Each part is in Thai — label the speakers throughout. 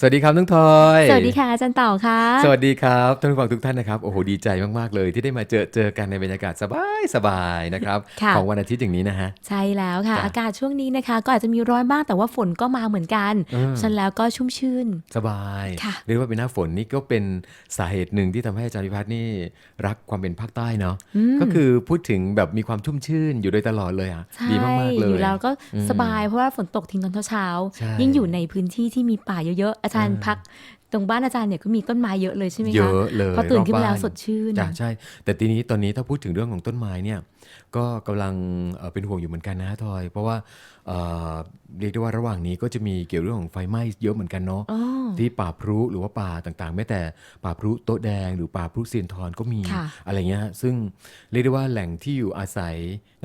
Speaker 1: สวัสดีครับน้องทอย
Speaker 2: สวัสดีค่ะอาจารย์เต่าค่ะ
Speaker 1: สวัสดีครับท่านผู้ฟังทุกท่านนะครับ โอ้โหดีใจมาก ๆ เลยที่ได้มาเจอเจอกันในบรรยากาศสบายสบายๆนะครับ
Speaker 2: ค่ะ
Speaker 1: ของวันอาทิตย์อย่างนี้นะฮะ
Speaker 2: ใช่แล้วค่ะ
Speaker 1: จ้ะ
Speaker 2: อากาศช่วงนี้นะคะ ก็อาจจะมีร้อนบ้างแต่ว่าฝนก็มาเหมือนกัน
Speaker 1: เออ
Speaker 2: ฉันแล้วก็ชุ่มชื่น
Speaker 1: สบาย
Speaker 2: ค่ะ
Speaker 1: เรียกว่าเป็นหน้าฝนนี่ก็เป็นสาเหตุหนึ่งที่ทำให้อาจารย์พิพัฒน์นี่รักความเป็นภาคใต้เนาะ
Speaker 2: อืม
Speaker 1: ก็คือพูดถึงแบบมีความชุ่มชื่นอยู่โดยตลอดเลยอะ
Speaker 2: ใช่
Speaker 1: ดีมากๆเลย
Speaker 2: อยู่แล้วก็
Speaker 1: อืม
Speaker 2: สบายเพราะว่าฝนตกทิ้งตอนเช้า
Speaker 1: ใช่
Speaker 2: ๆยิ่งอยู่ในพื้นที่ที่มีป่าเยอะๆอาจารย์
Speaker 1: เออ
Speaker 2: พักตรงบ้านอาจารย์เนี่ยก็มีต้นไม้เยอะเลยใช่ไหมคะ
Speaker 1: เยอะเลย
Speaker 2: พอตื่นขึ้นมา
Speaker 1: รอบ
Speaker 2: แล้ว
Speaker 1: บ้าน
Speaker 2: สดชื่น
Speaker 1: จ้ะใช่แต่ทีนี้ตอนนี้ถ้าพูดถึงเรื่องของต้นไม้เนี่ย ก็กำลังเอ่อเป็นห่วงอยู่เหมือนกันนะทอย เพราะว่าเอ่อเรียกได้ว่าระหว่างนี้ก็จะมีเกี่ยวเรื่องของไฟไหม้เยอะเหมือนกันเนาะ
Speaker 2: อ๋อ
Speaker 1: ที่ป่าพรุหรือว่าป่าต่างๆแม้แต่ป่าพรุโต๊ะแดง หรือป่าพรุเซียนทอนก็มี
Speaker 2: ค่ะ
Speaker 1: อะไรเงี้ยฮะซึ่งเรียกได้ว่าแหล่งที่อยู่อาศัย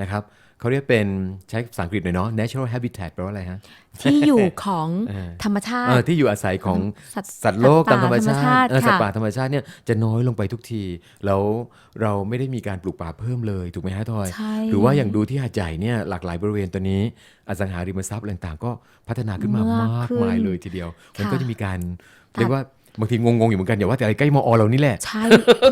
Speaker 1: นะครับเขาเรียกเป็นใช้ภาษาอังกฤษหน่อยเนาะ natural habitat แปลว่าอะไรฮะ
Speaker 2: ที่อยู่ของ
Speaker 1: เออ
Speaker 2: ธรรมชา
Speaker 1: เออ
Speaker 2: ติ
Speaker 1: ที่อยู่อาศัยของ
Speaker 2: สัตว์
Speaker 1: สัตว์โลก
Speaker 2: สั
Speaker 1: ตา
Speaker 2: ต
Speaker 1: ม
Speaker 2: ว์
Speaker 1: ธรรม
Speaker 2: ป่าธรรม
Speaker 1: ชา
Speaker 2: ชาติ
Speaker 1: ติเออสัตว์
Speaker 2: ค่ะ
Speaker 1: ป่าธรรมชาติเนี่ยจะน้อยลงไปทุกที แล้วเราไม่ได้มีการปลูกป่าเพิ่มเลย ถูกไหมฮะทอย
Speaker 2: ใช่
Speaker 1: หรือว่าอย่างดูที่หาดใหญ่เนี่ยหลากหลายบริเวณตอนนี้อสังหาริมทรัพย์อะไรต่างๆ ก็พัฒนาขึ้นมามากมายเลยทีเดียว มันก็จะมีการ
Speaker 2: ตัด
Speaker 1: เรียกว่าบางทีงงๆอยู่เหมือนกันอย่าว่าแต่อะไรใกล้มอเรานี่แหละ
Speaker 2: ใช่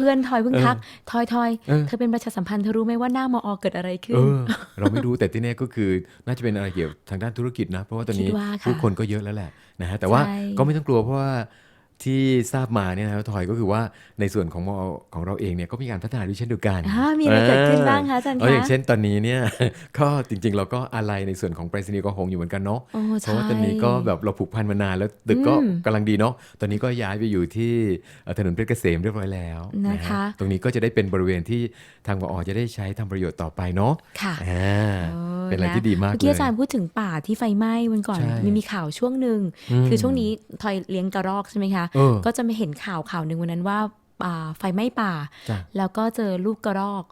Speaker 2: เพื่อนทอยเพิ่งทักทอยทอย
Speaker 1: เออ
Speaker 2: เธอเป็นประชาสัมพันธ์เธอรู้ไหมว่าหน้ามอเกิดอะไรขึ้
Speaker 1: เอนอเราไม่รู้แต่ที่แน่ก็คือน่าจะเป็นอะไรเกี่ยวกับทางด้านธุรกิจนะ เพราะว่าตอนนี้
Speaker 2: คิดว่าค่ะ
Speaker 1: ผู้คนก็เยอะแล้วแหละนะฮะแต่ว่า
Speaker 2: ใช่
Speaker 1: ก็ไม่ต้องกลัวเพราะว่า ที่ทราบมาเนี่ยนะครับทอยก็คือว่าในส่วนของมอของเราเองเนี่ยก็มีการพัฒนาด้วยเช่นเดียวกัน
Speaker 2: อ่ามีอะไรเกิดขึ้นบ้างคะอาจารย์
Speaker 1: เอออย่าง
Speaker 2: คะ
Speaker 1: เช่นตอนนี้เนี่ยก็จริง ๆ เราก็อะไรในส่วนของไปรษณีย์กองหงอยู่เหมือนกันเนาะ
Speaker 2: โอ้
Speaker 1: เพ
Speaker 2: ใช่
Speaker 1: ราะว่าตอนนี้ก็แบบเราผูกพันมานานแล้วตึกก็
Speaker 2: อืม
Speaker 1: กำลังดีเนาะตอนนี้ก็ย้ายไปอยู่ที่เอ่อถนนเพชรเกษมเรียบร้อยแล้ว
Speaker 2: นะคะ
Speaker 1: ฮตรงนี้ก็จะได้เป็นบริเวณที่ทางมอจะได้ใช้ทำประโยชน์ต่อไปเนาะ
Speaker 2: ค่ะ
Speaker 1: อ่า
Speaker 2: เออ
Speaker 1: เป็นอะไร
Speaker 2: นะ
Speaker 1: ที่ดีมาก
Speaker 2: เมื่อ
Speaker 1: เล
Speaker 2: กี้
Speaker 1: ย
Speaker 2: อาจารย์พูดถึงป่าที่ไฟไหม้วันก่อน
Speaker 1: ใช่
Speaker 2: มีมีข่าวช่วงหนึ่ง
Speaker 1: ม
Speaker 2: คือช่วงนี้ทอยเลี้ยงกระรอกใช่ไหมคะ
Speaker 1: เออ
Speaker 2: ก็จะไม่เห็นข่าวข่าวหนึ่งวันนั้นว่าอ่าไฟไหม้ป่า
Speaker 1: จ้ะ
Speaker 2: แล้วก็เจอลูกกระรอก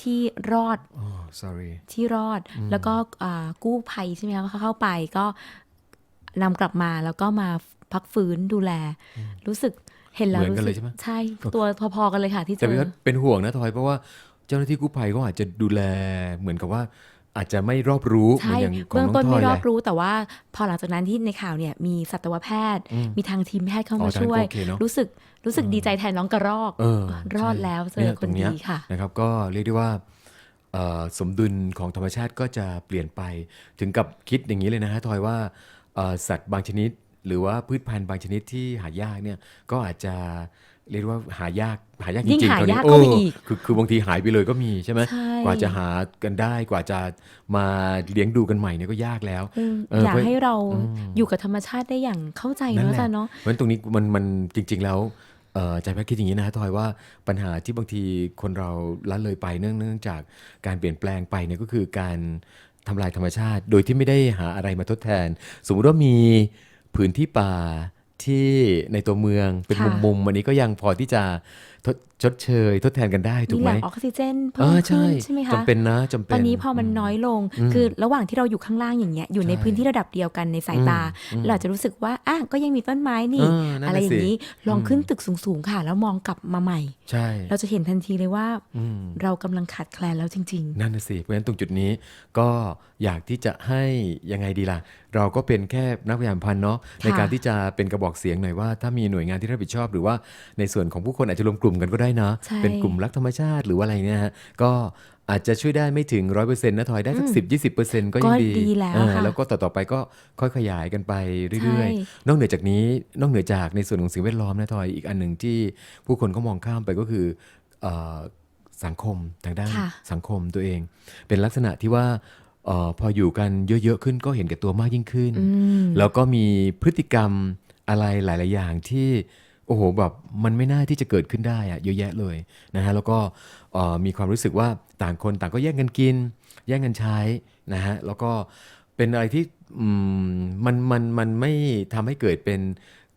Speaker 2: ที่รอด
Speaker 1: อ๋อ sorry
Speaker 2: ที่รอดแล้วก็อ่ากู้ภัยใช่ไหมคะเขาเข้าไปก็นำกลับมาแล้วก็มาพักฟื้นดูแล รู้สึกเห็นแล้ว
Speaker 1: เหมือนกัน
Speaker 2: รู้
Speaker 1: เล
Speaker 2: สึ
Speaker 1: ยใช่ไหม
Speaker 2: ใช่ ตัวพอๆกันเลยค่ะที่เจ
Speaker 1: แต่
Speaker 2: อ
Speaker 1: พี่ว่าเป็นห่วงนะทอยเพราะว่าเจ้าหน้าที่กู้ภัยก็อาจจะดูแลเหมือนกับว่า อาจจะไม่รอบรู้เหมือ
Speaker 2: ใช่
Speaker 1: นอย่างของ
Speaker 2: เบื้อง
Speaker 1: น้
Speaker 2: ต้
Speaker 1: อนงท
Speaker 2: ไม่
Speaker 1: อย
Speaker 2: ร
Speaker 1: แห
Speaker 2: อบ
Speaker 1: ละ
Speaker 2: รู้แต่ว่า พอหลังจากนั้นที่ในข่าวเนี่ยมีสัตวแพทย์
Speaker 1: อืม
Speaker 2: มีทางทีมแพทย์เข้า
Speaker 1: อ๋อ
Speaker 2: มา
Speaker 1: ทาง
Speaker 2: ช่วย
Speaker 1: โอเคเนอะ
Speaker 2: รู้สึกรู้สึกดีใจแทนน้องกระรอก
Speaker 1: เออ
Speaker 2: รอด
Speaker 1: ใช่
Speaker 2: แล้วเจ
Speaker 1: เนี่
Speaker 2: อยคน
Speaker 1: ตรงเนี้ย
Speaker 2: ดีค่ะ
Speaker 1: นะครับ ก็เรียกได้ว่าเอ่อสมดุลของธรรมชาติก็จะเปลี่ยนไปถึงกับคิดอย่างนี้เลยนะฮะทอยว่าเอ่อสัตว์บางชนิด หรือว่าพืชพันธุ์บางชนิดที่หายากเนี่ยก็อาจจะ เรียกว่าหายากหายากจ
Speaker 2: ยิ่ง
Speaker 1: ริงๆ
Speaker 2: หา
Speaker 1: ตอนนี้
Speaker 2: ยาก
Speaker 1: โอ้
Speaker 2: เข้าไปอีก
Speaker 1: คือคือบางทีหายไปเลยก็มีใช่ไหม
Speaker 2: ใช่
Speaker 1: กว่าจะหากันได้กว่าจะมาเลี้ยงดูกันใหม่เนี่ยก็ยากแล้ว
Speaker 2: อืม
Speaker 1: เอออย
Speaker 2: อากให้เรา
Speaker 1: อืม
Speaker 2: อยู่กับธรรมชาติได้อย่างเข้าใจ
Speaker 1: นั่น
Speaker 2: เนาะ
Speaker 1: แหละ
Speaker 2: อาจารย์เนาะ
Speaker 1: เพราะฉะนั้นตรงนี้มันมันจริง ๆแล้วเอ่อใจแพทย์คิดอย่างนี้นะทอยว่าปัญหาที่บางทีคนเราละเลยไปเนื่องเนื่องจากการเปลี่ยนแปลงไปเนี่ยก็คือการทำลายธรรมชาติ โดยที่ไม่ได้หาอะไรมาทดแทน สมมติว่ามีผืนที่ป่า ที่ในตัวเมืองเป็น
Speaker 2: ค่ะ
Speaker 1: มุมๆอันนี้ก็ยังพอที่จะทดชดเชย ทดแทนกันได้ถู
Speaker 2: มี
Speaker 1: ก
Speaker 2: แห
Speaker 1: ไหม
Speaker 2: ล่งออกซิเจน
Speaker 1: เอ
Speaker 2: เพิ่ม
Speaker 1: อ
Speaker 2: ขึ้
Speaker 1: ใช่
Speaker 2: นใช่ไหมคะ
Speaker 1: จำเป็นนะจำเป็น
Speaker 2: ตอนนี้พอมันน้อยลง
Speaker 1: อืม
Speaker 2: คือระหว่างที่เราอยู่ข้างล่างอย่างเงี้ยอยู่ใน
Speaker 1: ใช่
Speaker 2: พื้นที่ระดับเดียวกันในสายตา
Speaker 1: อืม
Speaker 2: เราอาจจะรู้สึกว่าอะก็ยังมีต้นไม้นี่
Speaker 1: เออนั่นน่ะ
Speaker 2: อะไรอย่างนี้
Speaker 1: สิ
Speaker 2: ลอง
Speaker 1: อืม
Speaker 2: ขึ้นตึกสูงๆค่ะ แล้วมองกลับมาใหม่
Speaker 1: ใช่
Speaker 2: เราจะเห็นทันทีเลยว่า
Speaker 1: อืม
Speaker 2: เรากำลังขาดแคลนแล้วจริง
Speaker 1: นั่นน่ะสิเพราะฉะนั้นตรงจุดนี้ก็ อยากที่จะให้ยังไงดีล่ะ เราก็เป็นแค่นักพยาพันธ์เนาะในการที่จะเป็นกระบอกเสียงหน่อยว่า ถ้ามีหน่วยงานที่รับผิดชอบ หรือว่าในส่วนของผู้คนอาจจะรวมกลุ่มกันก็ได้นะ
Speaker 2: ใช่
Speaker 1: เป็นกลุ่มรักธรรมชาติหรือว่าอะไรเนี่ยฮะก็อาจจะช่วยได้ไม่ถึงร้อยเปอร์เซ็นต์นะทอยได้สักสิบยี่สิบเปอร์เซ็นต์ก็ยังดี
Speaker 2: ก็ดีแล้ว
Speaker 1: เออ
Speaker 2: ค่ะ
Speaker 1: แล้วก็ต่อ ๆ ไปก็ค่อยขยายกันไป
Speaker 2: ๆ
Speaker 1: เรื่อย
Speaker 2: ใช่
Speaker 1: ๆนอกเหนือจากนี้นอกเหนือจากในส่วนของสิ่งแวดล้อมนะทอยอีกอันหนึ่งที่ผู้คนก็มองข้ามไปก็คือเอ่อสังคมทางด้าน
Speaker 2: ค่ะ
Speaker 1: สังคมตัวเอง เป็นลักษณะที่ว่าเออพออยู่กันเยอะๆขึ้นก็เห็นแก่ตัวมากยิ่งขึ้น
Speaker 2: อืม
Speaker 1: แล้วก็มีพฤติกรรมอะไรหลาย ๆ อย่างที่โอ้โหแบบมันไม่น่าที่จะเกิดขึ้นได้อะเยอะแยะเลยนะฮะแล้วก็เอ่อมีความรู้สึกว่าต่างคนต่างก็แย่งกันกิน แย่งกันใช้นะฮะแล้วก็เป็นอะไรที่อืมมันมันมันไม่ทำให้เกิดเป็น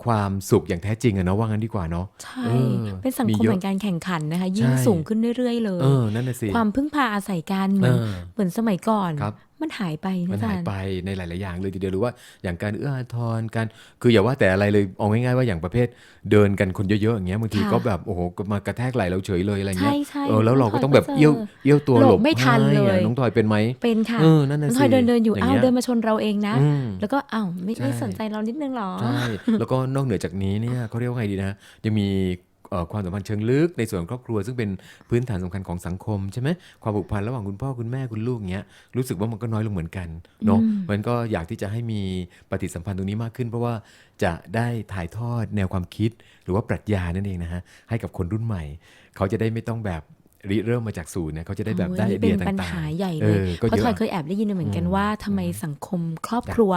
Speaker 1: ความสุขอย่างแท้จริงอะเนาะว่างั้นดีกว่าเนาะ
Speaker 2: ใช่
Speaker 1: เออ
Speaker 2: เป็นสัง
Speaker 1: มี
Speaker 2: คม
Speaker 1: เยอะ
Speaker 2: แห่งการแข่งขันนะคะ ยิ่ง
Speaker 1: ใช่
Speaker 2: สูงขึ้นเรื่อยๆเลย
Speaker 1: เออนั่นน่ะสิ
Speaker 2: ความพึ่งพาอาศัยกันเหมือน
Speaker 1: เออ
Speaker 2: เหมือนสมัยก่อน
Speaker 1: ครับ
Speaker 2: มันหายไป
Speaker 1: มั
Speaker 2: นะ
Speaker 1: น
Speaker 2: อาจา
Speaker 1: หาย
Speaker 2: รย์
Speaker 1: ไปในหลาย ๆ อย่างเลยทีเดียวหรือว่าอย่างการเอื้ออาทรการคืออย่าว่าแต่อะไรเลยเอาง่าย ๆ ว่าอย่างประเภทเดินกันคนเยอะ ๆ อย่างเงี้ยบางที
Speaker 2: ค่ะ
Speaker 1: ก็แบบโอ้โหมากระแทกไหล่เราเฉยเลยอะไรเงี้ย
Speaker 2: ใช่ใช่
Speaker 1: เออแล้วเราก็ต้องแบบ
Speaker 2: น้องทอยก็
Speaker 1: เอี้ยว
Speaker 2: เจอ
Speaker 1: เอี้ยวตัว
Speaker 2: หลบ
Speaker 1: หลบ
Speaker 2: ไม่ทัน
Speaker 1: ให้อะ
Speaker 2: เลย
Speaker 1: น้องทอยเป็นไหม
Speaker 2: เป็นค่ะ
Speaker 1: เออนั่นน่ะ
Speaker 2: น้อง
Speaker 1: สิ
Speaker 2: ทอยเดินเดินอยู่
Speaker 1: อย่าง
Speaker 2: อ้าว
Speaker 1: เงี้ย
Speaker 2: เดินมาชนเราเองนะ
Speaker 1: อืม
Speaker 2: แล้วก็อ้าวไม่ไม่
Speaker 1: ใช่
Speaker 2: สนใจเรานิดนึงหรอ
Speaker 1: ใช่แล้วก็นอกเหนือจากนี้เนี่ยเขาเรียกว่าไงดีนะยังมีเอ่อ ความสัมพันธ์เชิงลึกในส่วนของครอบครัว ซึ่งเป็นพื้นฐานสำคัญของสังคมใช่ไหมความผูกพันระหว่างคุณพ่อคุณแม่คุณลูกเงี้ยรู้สึกว่ามันก็น้อยลงเหมือนกันเนาะมันก็อยากที่จะให้มีปฏิสัมพันธ์ตรงนี้มากขึ้น เพราะว่าจะได้ถ่ายทอดแนวความคิด หรือว่าปรัชญานั่นเองนะฮะให้กับคนรุ่นใหม่ เขาจะได้ไม่ต้องแบบริเริ่มมาจากศูนย์เนี่ยเขาจะได้แบบ
Speaker 2: โอ้ย
Speaker 1: ได้ไอ
Speaker 2: นี่
Speaker 1: เดีย
Speaker 2: เป็น
Speaker 1: ต่างๆ
Speaker 2: ปัญหาใหญ่
Speaker 1: เอ
Speaker 2: เลย
Speaker 1: อก็
Speaker 2: เพราะ
Speaker 1: เย
Speaker 2: ทอย
Speaker 1: อะ
Speaker 2: เคยแอบได้ยินมาเหมือนกัน
Speaker 1: อืม
Speaker 2: ว่าทำไมสังคมครอบครัว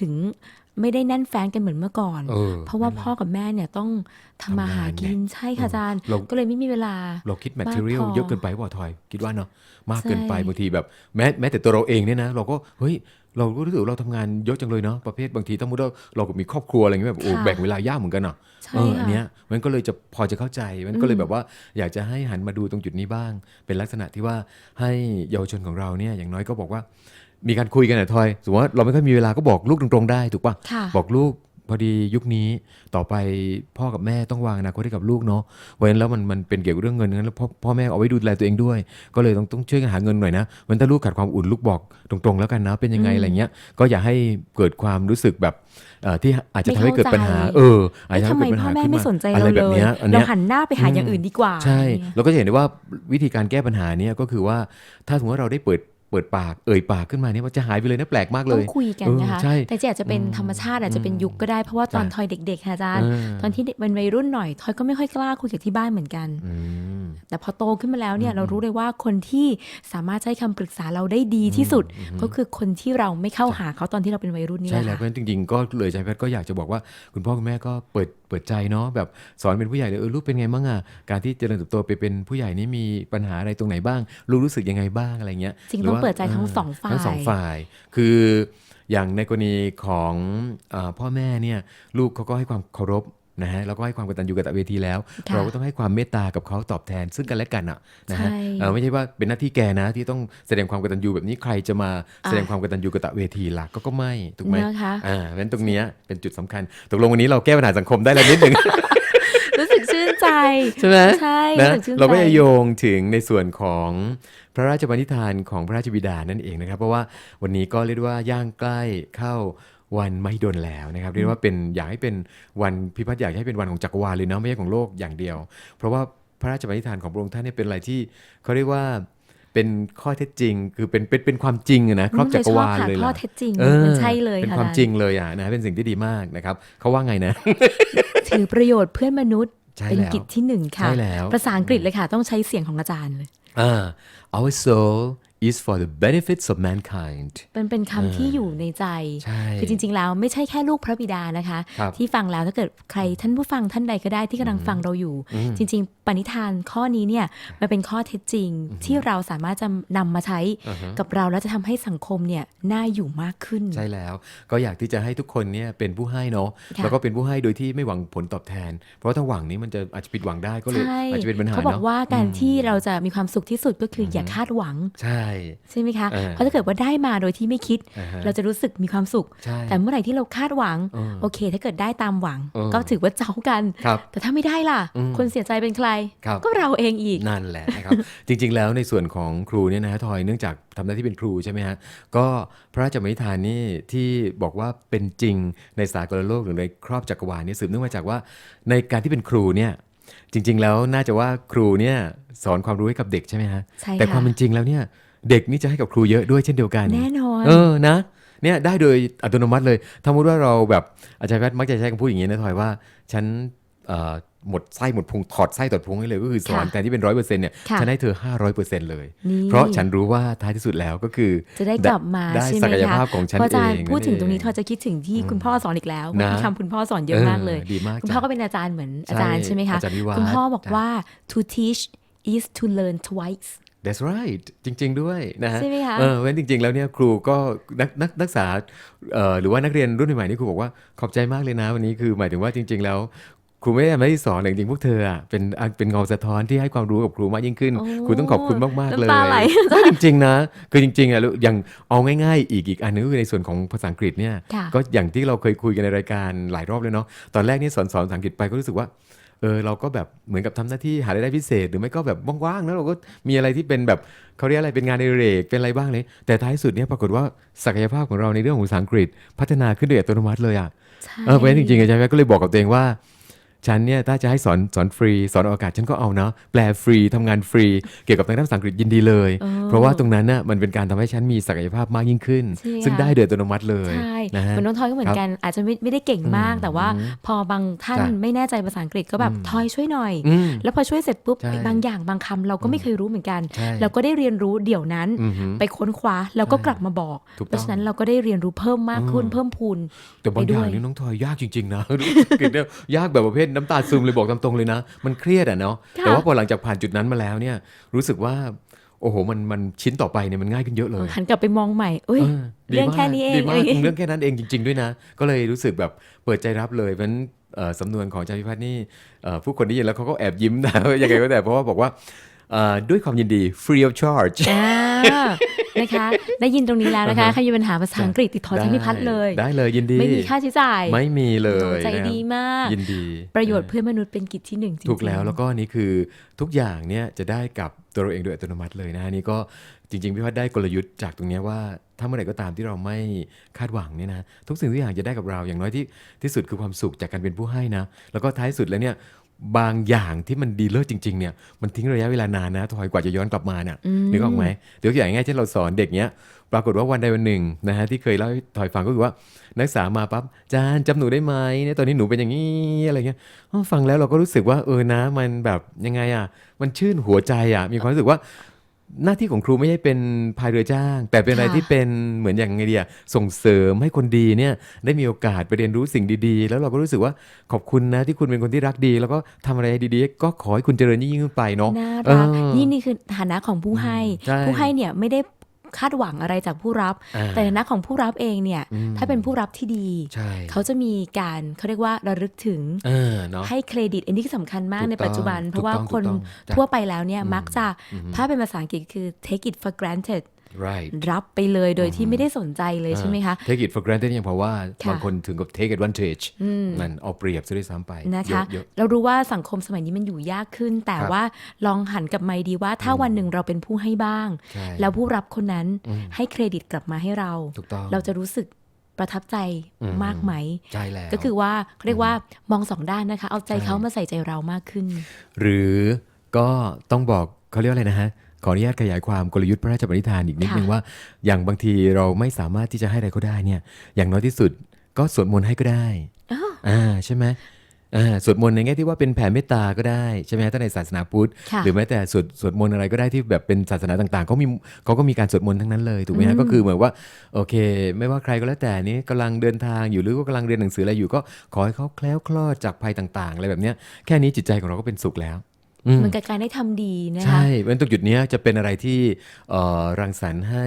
Speaker 2: ถึง ไม่ได้แน่นแฟ้นกันเหมือนเมื่อก่อน
Speaker 1: เออ
Speaker 2: เพราะว่าพ่อกับแม่เนี่ยต้องทำมาหากินใช่ค่ะอาจารย์
Speaker 1: เรา
Speaker 2: ก็เลยไม่มีเวลา
Speaker 1: เราคิดแมท
Speaker 2: มาก
Speaker 1: เทอเรียล
Speaker 2: พอ
Speaker 1: เยอะเกินไปว่าทอย คิดว่าเนาะมากเกินไป
Speaker 2: ใช่
Speaker 1: บางทีแบบแม้แม้แต่ตัวเราเองเนี่ยนะ เราก็เฮ้ยเราก็รู้สึกว่าเราทำงานเยอะจังเลยเนาะประเภทบางทีต้องมุดเราเราก็มีครอบครัวอะไรเงี้ยแบบโอ้
Speaker 2: ค่ะ
Speaker 1: แบ่งเวลายากเหมือนกันเนาะ
Speaker 2: ใช่
Speaker 1: เอออัน
Speaker 2: ค่ะ
Speaker 1: เนี้ยมันก็เลยจะพอจะเข้าใจมันก็เลยแบบว่าอยากจะให้หันมาดูตรงจุดนี้บ้าง เป็นลักษณะที่ว่าให้เยาวชนของเราเนี่ยอย่างน้อยก็บอกว่า มีการคุยกันอะทอยสมมติว่าเราไม่ค่อยมีเวลาก็บอกลูกตรงๆได้ถูกป่ะ
Speaker 2: ค่ะ
Speaker 1: บอกลูกพอดียุคนี้ต่อไปพ่อกับแม่ต้องวางอนาคตให้กับลูกเนาะเพราะฉะนั้นแล้วมันมันเป็นเกี่ยวกับเรื่องเงินงั้นแล้วพ่อพ่อแม่เอาไว้ดูแลตัวเองด้วย ก็เลยต้องต้องช่วยกันหาเงินหน่อยนะมันถ้าลูกขาดความอุ่นลูกบอกตรงๆ แล้วกันนะเป็นยังไง
Speaker 2: อืม
Speaker 1: อะไรเงี้ยก็อย่าให้เกิดความรู้สึกแบบเอ่อที่อาจจะทำให้เกิดปัญหา
Speaker 2: ไม่เข้าใจ
Speaker 1: เอออาจ
Speaker 2: เอ๊ะ
Speaker 1: จะ
Speaker 2: ทำ
Speaker 1: ทำ
Speaker 2: ไม
Speaker 1: ให้เกิดปัญ
Speaker 2: พ่อ
Speaker 1: หา
Speaker 2: แม่
Speaker 1: ขึ้น
Speaker 2: ไม่
Speaker 1: มา
Speaker 2: สนใจ
Speaker 1: อะไร
Speaker 2: เรา
Speaker 1: แบ
Speaker 2: เล
Speaker 1: บ
Speaker 2: ย
Speaker 1: เนี้ยอัน
Speaker 2: เรา
Speaker 1: เนี้ย
Speaker 2: หันหน้าไปหาอย่างอื่นดีกว่า
Speaker 1: ใช่
Speaker 2: อะไรเงี้ย
Speaker 1: เราก็จะเห็นได้ว่าวิธีการแก้ปัญหาเนี้ก็คือว่าถ้าสมมติว่าเราได้เปิด เปิดปากเอ่ยปากขึ้นมาเนี่ยมันจะหายไปเลยนะแปลกมากเล
Speaker 2: ต้อยงคุยกันนะคะ
Speaker 1: เออใช่
Speaker 2: แต่จะอาจจะเป็นธรรมชาติอาจจะเป็นยุคก็ได้เพราะว่าตอน
Speaker 1: จ้ะ
Speaker 2: ทอยเด็กๆค่ะอาจารย์
Speaker 1: เออ
Speaker 2: ตอนที่เป็นวัยรุ่นหน่อยทอยก็ไม่ค่อยกล้าคุยกับที่บ้านเหมือนกัน
Speaker 1: อืม
Speaker 2: แต่พอโตขึ้นมาแล้วเนี่ยเรารู้เลยว่าคนที่สามารถใช้คำปรึกษาเราได้ดีที่สุด ก็คือคนที่เราไม่เข้าหาเขาตอนที่เราเป็นวัยรุ่นนี่แห
Speaker 1: ใช่
Speaker 2: ละ
Speaker 1: แล้วเพราะ
Speaker 2: ค่ะ
Speaker 1: ฉะนั้นจริงๆก็เลยใจแพทย์ก็อยากจะบอกว่าคุณพ่อคุณแม่ก็เปิดเปิดใจเนาะแบบสอนเป็นผู้ใหญ่เลยเออลูกเป็นไงบ้างอะการที่เจริญเติบโตไปเป็นผู้ใหญ่นี่มีปัญหาอะไรตรงไหนบ้างลูกรู้สึกยังไงบ้างอะไรเงี้ย
Speaker 2: จริง
Speaker 1: ห
Speaker 2: ต้อง
Speaker 1: ว่า
Speaker 2: เปิดใจทั้งสองฝ่าย
Speaker 1: ทั้งสองฝ่าย คืออย่างในกรณีของเออพ่อแม่เนี่ยลูกเขาก็ให้ความเคารพ นะฮะแล้วก็ให้ความกตัญญูกตเวทีแล้ว
Speaker 2: ค่ะ
Speaker 1: เราก็ต้องให้ความเมตตากับเขาตอบแทนซึ่งกันและกันอะนะฮะ
Speaker 2: ใช่
Speaker 1: เออไม่ใช่ว่าเป็นหน้าที่แกนะที่ต้องแสดงความกตัญญูแบบนี้ใครจะมาแสดงความกตัญญูกตเวทีล่ะก็ก็ไม่ถูกไหม
Speaker 2: นะคะ
Speaker 1: อ่าเพราะฉะนั้นตรงเนี้ยเป็นจุดสำคัญตกลงวันนี้เราแก้ปัญหาสังคมได้แล้วนิดหนึ่ง
Speaker 2: รู้สึกชื่นใจ
Speaker 1: ใช่ไหม
Speaker 2: ใช่
Speaker 1: นะ
Speaker 2: รู้สึกชื่นใจ
Speaker 1: เราก็จะโยงถึงในส่วนของพระราชปณิธานของพระราชบิดานั่นเองนะครับ เพราะว่าวันนี้ก็เรียกได้ว่าย่างใกล้เข้า วันไม่ดนแล้วนะครับเรียกว่าเป็นอยากให้เป็นวันพิพัฒน์อยากให้เป็นวันของจักรวาลเลยเนาะไม่ใช่ของโลกอย่างเดียว เพราะว่าพระราชปณิธานของพระองค์ท่านเนี่ยเป็นอะไรที่เขาเรียกว่าเป็นข้อเท็จจริง คือเป็นเป็นเป็นความจริงอะนะครอบจักรวาลเลย
Speaker 2: ข้อ
Speaker 1: ล่ะ
Speaker 2: เท็จจริง
Speaker 1: เออ
Speaker 2: มันใช่เลย
Speaker 1: เป็น
Speaker 2: ค่ะ
Speaker 1: ความ
Speaker 2: อา
Speaker 1: จริ
Speaker 2: จารงย์
Speaker 1: เลยอะนะเป็นสิ่งที่ดีมากนะครับเขาว่าไงนะ
Speaker 2: ถือประโยชน์เพื่อนมนุษย์
Speaker 1: ใช่
Speaker 2: เป็น
Speaker 1: แล้ว
Speaker 2: กิจที่หนึ่งค่ะ
Speaker 1: ใช่แล้ว
Speaker 2: ภาษาอังกฤษเลยค่ะ ต้องใช้เสียงของอาจารย์เลย
Speaker 1: อ่า our soul is for the benefits of mankind
Speaker 2: เป็นเป็นคำที่อยู่ในใจ
Speaker 1: ใช่
Speaker 2: คือจริง ๆ แล้วไม่ใช่แค่ลูกพระบิดานะคะ
Speaker 1: ครับ
Speaker 2: ที่ฟังแล้วถ้าเกิดใครท่านผู้ฟังท่านใดก็ได้ที่กำลังฟังเราอยู่ จริง ๆ ปณิธานข้อนี้เนี่ยมันเป็นข้อเท็จจริงที่เราสามารถจะนำมาใช้กับเราแล้วจะทำให้สังคมเนี่ยน่าอยู่มากขึ้น
Speaker 1: ใช่แล้ว ก็อยากที่จะให้ทุกคนเนี่ยเป็นผู้ให้เนาะ
Speaker 2: ค่ะ
Speaker 1: แล้วก็เป็นผู้ให้โดยที่ไม่หวังผลตอบแทน เพราะว่าถ้าหวังนี้มันจะอาจจะผิดหวังได้ก็เลย
Speaker 2: ใช่
Speaker 1: อาจจะเป็นปัญหา
Speaker 2: เขาบอก
Speaker 1: เนาะ
Speaker 2: ว่าการที่เราจะมีความสุขที่สุดก็คืออย่าคาดหวัง
Speaker 1: ใช่
Speaker 2: ใช่ไหมคะ
Speaker 1: เออ
Speaker 2: เพราะถ้าเกิดว่าได้มาโดยที่ไม่คิด
Speaker 1: อ่าฮะ
Speaker 2: เราจะรู้สึกมีความสุข
Speaker 1: ใช่
Speaker 2: แต่เมื่อไหร่ที่เราคาดหวัง
Speaker 1: เออ
Speaker 2: โอเค ถ้าเกิดได้ตามหวัง
Speaker 1: เออ
Speaker 2: ก็ถือว่าเจ้ากัน
Speaker 1: ครับ
Speaker 2: แต่ถ้าไม่ได้ล่ะ
Speaker 1: อืม
Speaker 2: คนเสียใจเป็นใคร
Speaker 1: ครับ
Speaker 2: ก็เราเองอีก
Speaker 1: นั่นแหละนะครับ จริงๆ แล้วในส่วนของครูเนี่ยนะฮะทอยเนื่องจากทำหน้าที่เป็นครูใช่ไหมฮะ ก็พระราชบัญญัติฐานนี่ที่บอกว่าเป็นจริงในสากลโลกหรือในครอบจักรวาลเนี่ยสืบเนื่องมาจากว่าในการที่เป็นครูเนี่ยจริง ๆ แล้วน่าจะว่าครูเนี่ยสอนความรู้ให้กับเด็กใช่ไหมฮะ
Speaker 2: ใช่
Speaker 1: แต่
Speaker 2: ค่ะ
Speaker 1: ความเป็นจริงแล้วเนี่ย เด็กนี่จะให้กับครูเยอะด้วยเช่นเดียวกัน
Speaker 2: แน่นอน
Speaker 1: เออนะเนี่ยได้โดยอัตโนมัติเลยถ้ามุติว่าเราแบบอาจารย์แพทย์มักจะใช้คำพูดอย่างนี้นะทอยว่า ฉันเอ่อหมดไส้หมดพุงถอดไส้ถอดพุงให้เลยก็คือสอน
Speaker 2: ค่ะ
Speaker 1: แต่ที่เป็นร้อยเปอร์เซ็นต์เนี่ย
Speaker 2: ค่ะ
Speaker 1: ฉันให้เธอห้าร้อยเปอร์เซ็นต์เลย
Speaker 2: นี่
Speaker 1: เพราะฉันรู้ว่าท้ายที่สุดแล้วก็คือ
Speaker 2: จะได้กลับมา
Speaker 1: ได้
Speaker 2: ใช่ไหม
Speaker 1: ศักย
Speaker 2: คะ
Speaker 1: ภาพของฉัน
Speaker 2: พออาจารย์
Speaker 1: เอง
Speaker 2: พูดถึง
Speaker 1: นั่น
Speaker 2: ตรงนี้
Speaker 1: เอง
Speaker 2: ทอยจะคิดถึงที่คุณพ่อสอนอีกแล้ว
Speaker 1: นะ
Speaker 2: มีคำคุณพ่อสอนเยอะมากเลย
Speaker 1: เออดีมาก
Speaker 2: คุณ
Speaker 1: จ้ะ
Speaker 2: พ่อก็เป็นอาจารย์เหมือน
Speaker 1: ใช่
Speaker 2: อาจารย์ใช่ไหมคะ
Speaker 1: อาจารย์วิวัฒน์
Speaker 2: คุณพ่อบอก
Speaker 1: จ้ะ
Speaker 2: ว่า to teach is to learn twice
Speaker 1: That's right จริง ๆ ด้วยนะฮะ
Speaker 2: ใช่ไหมคะ
Speaker 1: เออเพราะฉะนั้นจริง ๆ แล้วเนี่ยครูก็นักนักนักศึกษาเอ่อหรือว่านักเรียนรุ่นใหม่ๆนี่ครูบอกว่าขอบใจมากเลยนะวันนี้คือหมายถึงว่าจริง ๆ แล้วครูไม่ได้ทำหน้าที่สอนแต่จริงๆพวกเธออะเป็นอะเป็นเงาสะท้อนที่ให้ความรู้กับครูมากยิ่งขึ้น
Speaker 2: โอ้
Speaker 1: ครูต้องขอบคุณมากๆเลย
Speaker 2: น้ำตาไหล
Speaker 1: ก็จริงๆนะ คือจริงๆอะอย่างเอาง่ายๆ อีกอีกอันนึงก็คือในส่วนของภาษาอังกฤษเนี่ย
Speaker 2: ค่ะ
Speaker 1: ก็อย่างที่เราเคยคุยกันในรายการหลายรอบเลยเนาะตอนแรกนี่สอนสอนภาษาอังกฤษไปก็รู้สึกว่า เออเราก็แบบเหมือนกับทำหน้าที่หารายได้พิเศษ หรือไม่ก็แบบว่างๆแล้วเราก็มีอะไรที่เป็นแบบเขาเรียกอะไรเป็นงานในเรกเป็นอะไรบ้างเลย แต่ท้ายสุดเนี่ยปรากฏว่าศักยภาพของเราในเรื่องของภาษาอังกฤษ พัฒนาขึ้นโดยอัตโนมัติเลยอะ
Speaker 2: ใช่
Speaker 1: เออเพราะฉะนั้นจริงๆอาจารย์แม่ก็เลยบอกกับตัวเองว่า ฉันเนี่ยถ้าจะให้สอนสอนฟรี สอนออกอากาศฉันก็เอาเนาะแปลฟรีทำงานฟรี เกี่ยวกับทางด้านภาษาอังกฤษยินดีเลย
Speaker 2: ออ
Speaker 1: เพราะว่าตรงนั้นน่ะมันเป็นการทำให้ฉันมีศักยภาพมากยิ่งขึ้น
Speaker 2: ใช่ค่ะ
Speaker 1: ซึ่งได้โดยอัตโนมัติเลย
Speaker 2: ใช่
Speaker 1: นะฮะ
Speaker 2: เหมือนน้องทอยก็เหมือนกันอาจจะไม่ไม่ได้เก่งมาก แต่ว่าพอบางท่าน
Speaker 1: จ้ะ
Speaker 2: ไม่แน่ใจภาษาอังกฤษก็แบบทอยช่วยหน่อย
Speaker 1: อืม
Speaker 2: แล้วพอช่วยเสร็จปุ๊บ
Speaker 1: ใช่
Speaker 2: บางอย่างบางคำเราก็ไม่เคยรู้เหมือนกัน
Speaker 1: ใช่
Speaker 2: เราก็ได้เรียนรู้เดี๋ยวนั้น
Speaker 1: อือหือ
Speaker 2: ไปค้นคว้าแล้วก็
Speaker 1: ใช่
Speaker 2: กลับมาบอก
Speaker 1: ถูกต้อง
Speaker 2: เพราะฉะนั้นเราก็ได้เรียนรู้เพิ่มมากขึ้น
Speaker 1: อืม
Speaker 2: เพิ่มพูน
Speaker 1: แต่บาง
Speaker 2: ไปด้
Speaker 1: อ
Speaker 2: วย
Speaker 1: ย่างนี่น้องทอยยากจริงๆนะรู้สึกเนี่ยยากแบบประเภทน้ำตาซึมเลยบอกตามตรงเลยนะ มันเครียดอะเนาะ
Speaker 2: ค่ะ
Speaker 1: แต่ว่าพอหลังจากผ่านจุดนั้นมาแล้วเนี่ยรู้สึกว่าโอ้โห มัน มันชิ้นต่อไปเนี่ยมันง่ายขึ้นเยอะเลย
Speaker 2: หันกลับไปมองใหม่เอ้ย
Speaker 1: เออดี
Speaker 2: เรื่อง
Speaker 1: มาก
Speaker 2: แค่นี้เอง
Speaker 1: ดีมาก
Speaker 2: เอ้ย
Speaker 1: เรื่องแค่นั้นเองจริง ๆ ด้วยนะ ก็เลยรู้สึกแบบเปิดใจรับเลย เพราะฉะนั้นเอ่อสำนวนของอาจารย์พิพัฒน์นี่เอ่อผู้คนได้ยินแล้วเขาก็แอบยิ้มนะยังไงก็แต่เพราะว่าบอกว่าเอ่อ ด้วยความยินดี free of charge
Speaker 2: อ่านะคะได้ยินตรงนี้แล้วนะคะ
Speaker 1: อ่าฮะ
Speaker 2: ใครมีปัญหาภาษาอังกฤษติดต่ออาจารย์พิพัฒน์เลย
Speaker 1: ได้เลยยินดี
Speaker 2: ไม่มีค่าใช้จ่าย
Speaker 1: ไม่มีเลย
Speaker 2: ใจ
Speaker 1: นะครับ
Speaker 2: ดีมาก
Speaker 1: ยินดี
Speaker 2: ประโยชน์เพื่อนมนุษย์เป็นกิจที่หนึ่งจริงๆ
Speaker 1: ถูกแล้วแล้วก็นี่คือทุกอย่างเนี่ยจะได้กับตัวเราเองโดยอัตโนมัติเลยนะฮะนี่ก็จริงๆพี่ว่าได้กลยุทธ์จากตรงเนี้ยว่าถ้าเมื่อไหร่ก็ตามที่เราไม่คาดหวังเนี่ยนะทุกสิ่งทุกอย่างจะได้กับเราอย่างน้อยที่ที่สุดคือความสุขจากการเป็นผู้ให้นะแล้วก็ท้ายสุดแล้วเนี่ย บางอย่างที่มันดีเลิศจริงๆเนี่ยมันทิ้งระยะเวลานานนะถอยกว่าจะย้อนกลับมาเนี่ยนึกออกไหมเดี๋ยวอย่างง่ายเช่นเราสอนเด็กเนี้ยปรากฏว่าวันใดวันหนึ่งนะฮะที่เคยเล่าให้ถอยฟังก็คือว่านักศึกษามาปั๊บจานจำหนูได้ไหมเนี่ยตอนนี้หนูเป็นอย่างนี้อะไรเงี้ยอ้อฟังแล้วเราก็รู้สึกว่าเออนะมันแบบยังไงอะมันชื่นหัวใจอะมีความรู้สึกว่า หน้าที่ของครูไม่ใช่เป็นพายเรือจ้าง แต่เป็นอะไร
Speaker 2: ค่ะ
Speaker 1: ที่เป็นเหมือนอย่างไงเดียส่งเสริมให้คนดีเนี่ยได้มีโอกาสไปเรียนรู้สิ่งดีๆ แล้วเราก็รู้สึกว่าขอบคุณนะที่คุณเป็นคนที่รักดี แล้วก็ทำอะไรดีๆ ก็ขอให้คุณเจริญยิ่งขึ้นไปเนาะ
Speaker 2: น่า
Speaker 1: เอ
Speaker 2: รัก
Speaker 1: อ
Speaker 2: นี่นี่คือฐานะของผู้ให้
Speaker 1: ใช่
Speaker 2: ผู้ให้เนี่ยไม่ได้ คาดหวังอะไรจากผู้รับ
Speaker 1: อ่า
Speaker 2: แต่ฐานะของผู้รับเองเนี่ย
Speaker 1: อืม
Speaker 2: ถ้าเป็นผู้รับที่ดี
Speaker 1: ใช่
Speaker 2: เขาจะมีการเขาเรียกว่าระลึกถึง
Speaker 1: เออเนาะ
Speaker 2: ให้เครดิตอันนี้ก็สำคัญมาก
Speaker 1: ถูก
Speaker 2: ในปัจจุบัน
Speaker 1: ต้อง
Speaker 2: เพราะว่า
Speaker 1: ถูกต้อง
Speaker 2: คน
Speaker 1: ถูกต้องจ้ะ
Speaker 2: ทั่วไปแล้วเนี่ย
Speaker 1: อืม
Speaker 2: มักจะ
Speaker 1: อืม
Speaker 2: ถ้าเป็นภาษาอังกฤษคือ take it for granted
Speaker 1: right
Speaker 2: รับไปเลยโดยที่ไม่ได้สนใจเลยใช่ไหมคะ
Speaker 1: take it for granted ยังเพราะว่า
Speaker 2: ค่ะ
Speaker 1: บางคนถึงกับ take advantage มันเอาเปรียบซะด้วยซ้ำไป
Speaker 2: นะคะ
Speaker 1: เยอะ
Speaker 2: เรารู้ว่าสังคมสมัยนี้มันอยู่ยากขึ้น แต่
Speaker 1: ครับ
Speaker 2: ว่าลองหันกลับมาดีว่าถ้าวันหนึ่งเราเป็นผู้ให้บ้าง
Speaker 1: ใช่
Speaker 2: แล้วผู้รับคนนั้นให้เครดิตกลับมาให้เรา
Speaker 1: ถูกต้อง
Speaker 2: เราจะรู้สึกประทับใจ
Speaker 1: อืม
Speaker 2: มากไหม
Speaker 1: ใช่แล้ว
Speaker 2: ก็คือว่าเขาเรียกว่ามองสองด้านนะคะ เอาใจเขามาใส่ใจเรามากขึ้น
Speaker 1: หรือก็ต้องบอกเขาเรียกว่าอะไรนะฮะ ขออนุญาตขยายความกลยุทธ์พระราชบัญญัติอีกนิด
Speaker 2: ค่ะ
Speaker 1: นึงว่า อย่างบางทีเราไม่สามารถที่จะให้อะไรก็ได้เนี่ย อย่างน้อยที่สุดก็สวดมนต์ให้ก็ได้
Speaker 2: อ้าว
Speaker 1: อ่าใช่ไหมอ่าสวดมนต์ในแง่ที่ว่าเป็นแผ่เมตตาก็ได้ใช่ไหมถ้าในศาสนาพุทธ
Speaker 2: ค่ะ
Speaker 1: หรือแม้แต่สวดสวดมนต์อะไรก็ได้ที่แบบเป็นศาสนาต่างๆเขามีเขาก็มีการสวดมนต์ทั้งนั้นเลยถูกไหมฮะก็คือเหมือนว่าโอเค ไม่ว่าใครก็แล้วแต่นี้กำลังเดินทางอยู่หรือว่ากำลังเรียนหนังสืออะไรอยู่ก็ขอให้เขาแคล้วคลอดจากภัยต่างๆอะไรแบบเนี้ยแค่นี้จิตใจของเราก็เป็นสุขแล้วอื ม
Speaker 2: เหมือนกับการได้ทำดีนะคะ
Speaker 1: ใช่เพราะฉะนั้นตรงจุดเนี้ยจะเป็นอะไรที่เอ่อรังสรรค์ให้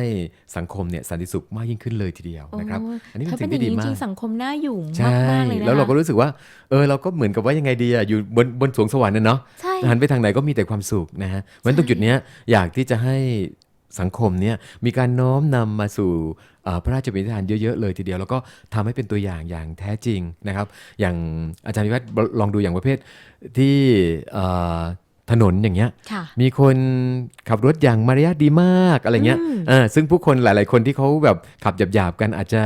Speaker 1: สังคมเนี่ยสันติสุขมากยิ่งขึ้นเลยทีเดียวนะครับ
Speaker 2: โอ้
Speaker 1: อันนี้เป็
Speaker 2: ถ้านเป็
Speaker 1: สิ่
Speaker 2: น
Speaker 1: ง
Speaker 2: อย่าง
Speaker 1: ที่ดี
Speaker 2: นี้
Speaker 1: มา
Speaker 2: จริ
Speaker 1: ก
Speaker 2: งๆสังคมน่าอยู่
Speaker 1: ใช่
Speaker 2: มากๆเลยนะ
Speaker 1: แล้วเราก็รู้สึกว่าเออเราก็เหมือนกับว่ายังไงดีอะอยู่บนบนสวงสวรรค์น่ะเนาะ
Speaker 2: ใช่
Speaker 1: หันไปทางไหนก็มีแต่ความสุขนะฮะเพราะฉะนั้นตรงจุดเนี้ยอยากที่จะให้สังคมเนี่ยมีการน้อมนำมาสู่เอ่อพระราชบัญญัติเยอะ ๆ เลยทีเดียว แล้วก็ทำให้เป็นตัวอย่างอย่างแท้จริงนะครับ อย่างอาจารย์วิวัฒน์ลองดูอย่างประเภทที่เอ่อ ถนนอย่างเงี้ย
Speaker 2: ค่ะ
Speaker 1: มีคนขับรถอย่างมารยาทดีมากอะไรเงี้ย
Speaker 2: อืม
Speaker 1: เออซึ่งผู้คนหลาย ๆ คนที่เขาแบบขับหยาบๆกันอาจจะ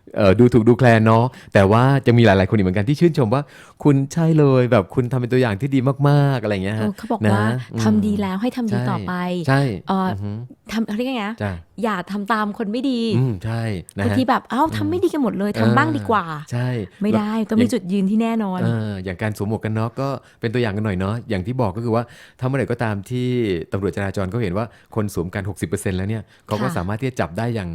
Speaker 1: เอ่อ ดูถูกดูแคลนเนาะแต่ว่าจะมีหลาย ๆ คนอีกเหมือนกันที่ชื่นชมว่า คุณใช่เลยแบบคุณทำเป็นตัวอย่างที่ดีมาก ๆ อะไรเงี้ย
Speaker 2: เอ
Speaker 1: ฮะ
Speaker 2: อเขาบอก
Speaker 1: นะ
Speaker 2: ว่า
Speaker 1: อืม
Speaker 2: ทำดีแล้วให้ทำดี
Speaker 1: ใช่
Speaker 2: ต่อไป
Speaker 1: ใช่
Speaker 2: เอ่ออ
Speaker 1: อหือ
Speaker 2: ทำเขาเรียกไงนะ
Speaker 1: จ้ะ
Speaker 2: อย่าทำตามคนไม่ดี
Speaker 1: อืมใช่นะ
Speaker 2: บาง
Speaker 1: ฮะ
Speaker 2: ทีแบบเอ้าทำไม่ดีกันหมดเลยทำบ้างดีกว่า
Speaker 1: ใช่
Speaker 2: ไม่ได้ต้องมีจุดยืนที่แน่นอน
Speaker 1: เอออย่างการสวมหมวกกันน็อกก็เป็นตัวอย่างกันหน่อยเนาะอย่างที่บอกก็คือว่าถ้าเมื่อไหร่ก็ตามที่ตำรวจจราจรเขาเห็นว่าคนสวมกัน 60%แล้วเนี่ยเขาก็
Speaker 2: ค่ะ
Speaker 1: สามารถที่จะจับได้อย่าง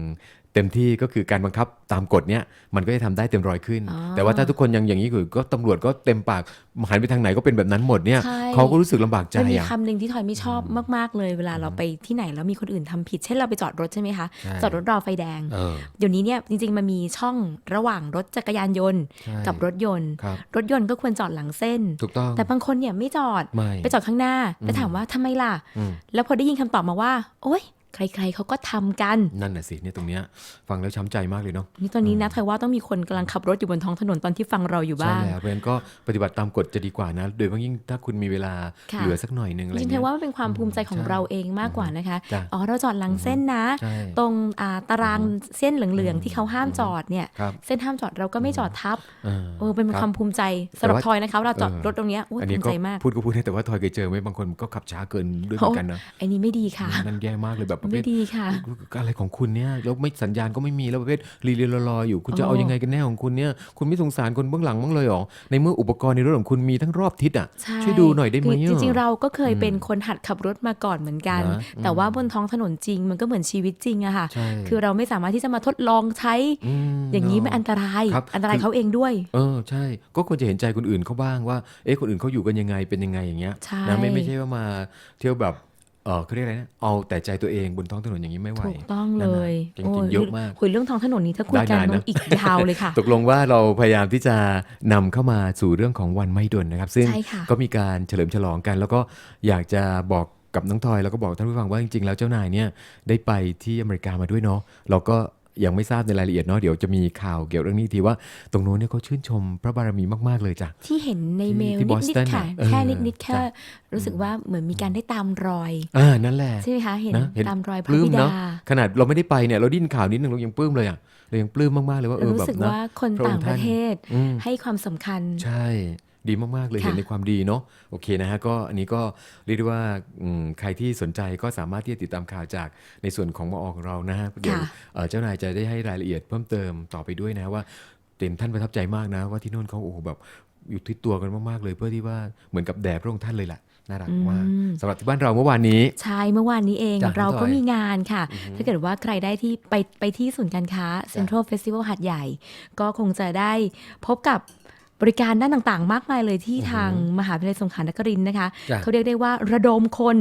Speaker 1: เต็มที่ก็คือการบังคับตามกฎเนี้ยมันก็จะทำได้เต็มร้อยขึ้น
Speaker 2: อ๋อ
Speaker 1: แต่ว่าถ้าทุกคนยังอย่างนี้อยู่ก็ตำรวจก็เต็มปากหันไปทางไหนก็เป็นแบบนั้นหมดเนี่ย
Speaker 2: ใช่
Speaker 1: เขาก็รู้สึกลำบากใจ
Speaker 2: มันมี
Speaker 1: อะ
Speaker 2: คำหนึ่งที่ทอยไม่ชอบมากๆ เลยเวลาเราไปที่ไหนแล้วมีคนอื่นทำผิด เช่นเราไปจอดรถใช่ไหมคะ
Speaker 1: ใช่
Speaker 2: จอดรถรอไฟแดง
Speaker 1: เออ
Speaker 2: เดี๋ยวนี้เนี่ยจริง ๆ มันมีช่องระหว่างรถจักรยานยนต์
Speaker 1: ใช่
Speaker 2: กับรถยนต์
Speaker 1: ครับ
Speaker 2: รถยนต์ก็ควรจอดหลังเส้น
Speaker 1: ถูกต้อง
Speaker 2: แต่บางคนเนี่ยไม่จอด
Speaker 1: ไม่
Speaker 2: ไปจอดข้างหน้าแล้วถามว่าทำไมล่ะ
Speaker 1: อืม
Speaker 2: แล้วพอได้ยินคำตอบมาว่า โอ๊ย ใครๆเขาก็ทำกัน
Speaker 1: นั่นน่ะสิเนี่ยตรงเนี้ยฟังแล้วช้ำใจมากเลยเนาะ
Speaker 2: นี่ตอนนี้นะทอยว่าต้องมีคนกำลังขับรถอยู่บนท้องถนนตอนที่ฟังเราอยู่
Speaker 1: ใช่
Speaker 2: บ้าง
Speaker 1: แล้วเพราะฉะนั้นก็ปฏิบัติตามกฎจะดีกว่านะ โดยเฉพาะยิ่งถ้าคุณมีเวลา
Speaker 2: ค่ะ
Speaker 1: เหลือสักหน่อยหนึงอะไร
Speaker 2: จริงๆ
Speaker 1: เงี้
Speaker 2: ทอยยว่ามันเป็นความภูมิใจของ
Speaker 1: ใช่
Speaker 2: เราเองมากกว่านะคะ
Speaker 1: จ้ะ
Speaker 2: อ๋อเราจอดหลังเส้นนะ
Speaker 1: ใช่
Speaker 2: ตรงอ่าตารางเส้นเหลืองๆที่เขาห้ามจอดเนี่ย
Speaker 1: ครับ
Speaker 2: เส้นห้ามจอดเราก็ไม่จอดทับ
Speaker 1: เออ
Speaker 2: เออเป็น
Speaker 1: ค
Speaker 2: ครับวามภูมิใจสำห
Speaker 1: แต่
Speaker 2: รับ
Speaker 1: ว่า
Speaker 2: ทอยนะคะเราจอด
Speaker 1: เออ
Speaker 2: รถตรงเนี้ยโอ้ย
Speaker 1: อัน
Speaker 2: ภู
Speaker 1: นี้
Speaker 2: มิ
Speaker 1: ก็
Speaker 2: ใจมาก
Speaker 1: พูดก็พูดได้แต่ว่าทอยเคยเจอไหมบางคนก็ขับช้าเกินด้วยเหมือนกันนะ
Speaker 2: ไอ้นี่ไม่ดีค่ะ
Speaker 1: นั่นแย่มากเลยแบบประเภ
Speaker 2: ไม่
Speaker 1: ท
Speaker 2: ดีค่ะ
Speaker 1: อะไรของคุณเนี่ยแล้วไม่สัญญาณก็ไม่มีแล้วประเภทรีเรียรอๆอยู่คุณจะ
Speaker 2: อ๋อ
Speaker 1: เอายังไงกันแน่ของคุณเนี่ยคุณไม่สงสารคนเบื้องหลังบ้างเลยเหรอในเมื่ออุปกรณ์ในรถของคุณมีทั้งรอบทิศอะ
Speaker 2: ใช่
Speaker 1: ช่วยดูหน่อยได้ไหม
Speaker 2: คือจริง
Speaker 1: อะ
Speaker 2: ๆเราก็เคยเป็นคนหัดขับรถมาก่อนเหมือนกัน
Speaker 1: นะ
Speaker 2: แต่ว่าบนท้องถนนจริงมันก็เหมือนชีวิตจริงอะค่ะ
Speaker 1: ใช่
Speaker 2: คือเราไม่สามารถที่จะมาทดลองใช้
Speaker 1: ม
Speaker 2: อย่างนี้
Speaker 1: เะ
Speaker 2: มันอันตราย
Speaker 1: ครับ
Speaker 2: อันตราย
Speaker 1: คือ
Speaker 2: เขาเองด้วย
Speaker 1: เออใช่ก็ควรจะเห็นใจคนอื่นเขาบ้างว่าเอ๊ะคนอื่นเขาอยู่กันยังไงเป็นยังไงอย่างเงี้ย
Speaker 2: ใช่
Speaker 1: นะไม่ไม่ใช่ว่ามาเที่ยวแบบ เออเขาเรียกอะไรนะเอาแต่ใจตัวเองบนท้องถนนอย่างนี้ไม่ไหว
Speaker 2: ถูกต้องเล
Speaker 1: นั่นน่ะ
Speaker 2: ย
Speaker 1: จริงๆเยอะมาก
Speaker 2: คุยเรื่องท้องถนนนี้ถ้าคุย
Speaker 1: ได้
Speaker 2: กัน
Speaker 1: นาน
Speaker 2: ต้
Speaker 1: นะ
Speaker 2: องอีกยาวเลยค่ะ
Speaker 1: ตกลงว่าเราพยายามที่จะนำเข้ามาสู่เรื่องของวันไม่ดนนะครับ ซึ่ง
Speaker 2: ใช่ค่ะ
Speaker 1: ก็มีการเฉลิมฉลองกัน แล้วก็อยากจะบอกกับน้องทอยแล้วก็บอกท่านผู้ฟังว่าจริงๆแล้วเจ้านายเนี่ยได้ไปที่อเมริกามาด้วยเนาะเราก็ ยังไม่ทราบในรายละเอียดเนาะเดี๋ยวจะมีข่าวเกี่ยวเรื่องนี้ทีว่า ตรงโน้นเนี่ยเขาชื่นชมพระบารมีมาก ๆ เลยจ้ะ
Speaker 2: ที่เห็นใน
Speaker 1: ที่
Speaker 2: เมล
Speaker 1: ที่
Speaker 2: นิด
Speaker 1: Boston
Speaker 2: ๆค่ะ
Speaker 1: น่ะเออ
Speaker 2: แค่นิดๆแค่
Speaker 1: จ้ะ
Speaker 2: รู้สึกว่าเหมือนมีการได้ตามรอย
Speaker 1: อ่านั่นแหละ
Speaker 2: ใช่ไหมคะเห็น
Speaker 1: นะเห็น
Speaker 2: ตามรอยพ
Speaker 1: ปลื้
Speaker 2: ระ
Speaker 1: ม
Speaker 2: บิ
Speaker 1: เนาะ
Speaker 2: ดา
Speaker 1: ขนาดเราไม่ได้ไปเนี่ยเราดิ้นข่าวนิดนึงเรายังปลื้มเลยอะเรายังปลื้มมากๆเลยว่าเออ
Speaker 2: รู้
Speaker 1: แบบ
Speaker 2: สึก
Speaker 1: นะ
Speaker 2: ว่าคน
Speaker 1: พระองค์
Speaker 2: ต่างประเทศ
Speaker 1: อืม
Speaker 2: ให้ความสำคัญ
Speaker 1: ใช่ ดีมากๆเลย
Speaker 2: ค่ะ
Speaker 1: เห็นในความดีเนาะโอเคนะฮะก็อันนี้ก็เรียกได้ว่าอืมใครที่สนใจก็สามารถที่จะติดตามข่าวจากในส่วนของมอของเรานะฮะเดี๋ยวเอ่อเจ้านายจะได้ให้รายละเอียดเพิ่มเติมต่อไปด้วยนะว่าเต็มท่านประทับใจมากนะ ว่าที่โน่นเขาโอ้โหแบบอยู่ที่ตัวกันมากๆเลยเพื่อที่ว่าเหมือนกับแด่พระองค์ท่านเลยแหละน่ารักมากสำหรับที่บ้านเราเมื่อวานนี้
Speaker 2: ใช่เมื่อวานนี้เอง
Speaker 1: จ้ะ
Speaker 2: เราก็
Speaker 1: น้องทอย
Speaker 2: มีงานค่ะ ถ้าเกิดว่าใครได้ที่ไปไปที่ศูนย์การค้า Central Festival หัดใหญ่ ก็คงจะได้พบกับ บริการด้านต่างๆ มากมายเลยที่ทางมหาวิทยาลัยสงขลานครินทร์นะคะ
Speaker 1: จ้ะ
Speaker 2: เขาเรียกได้ว่าระดมคน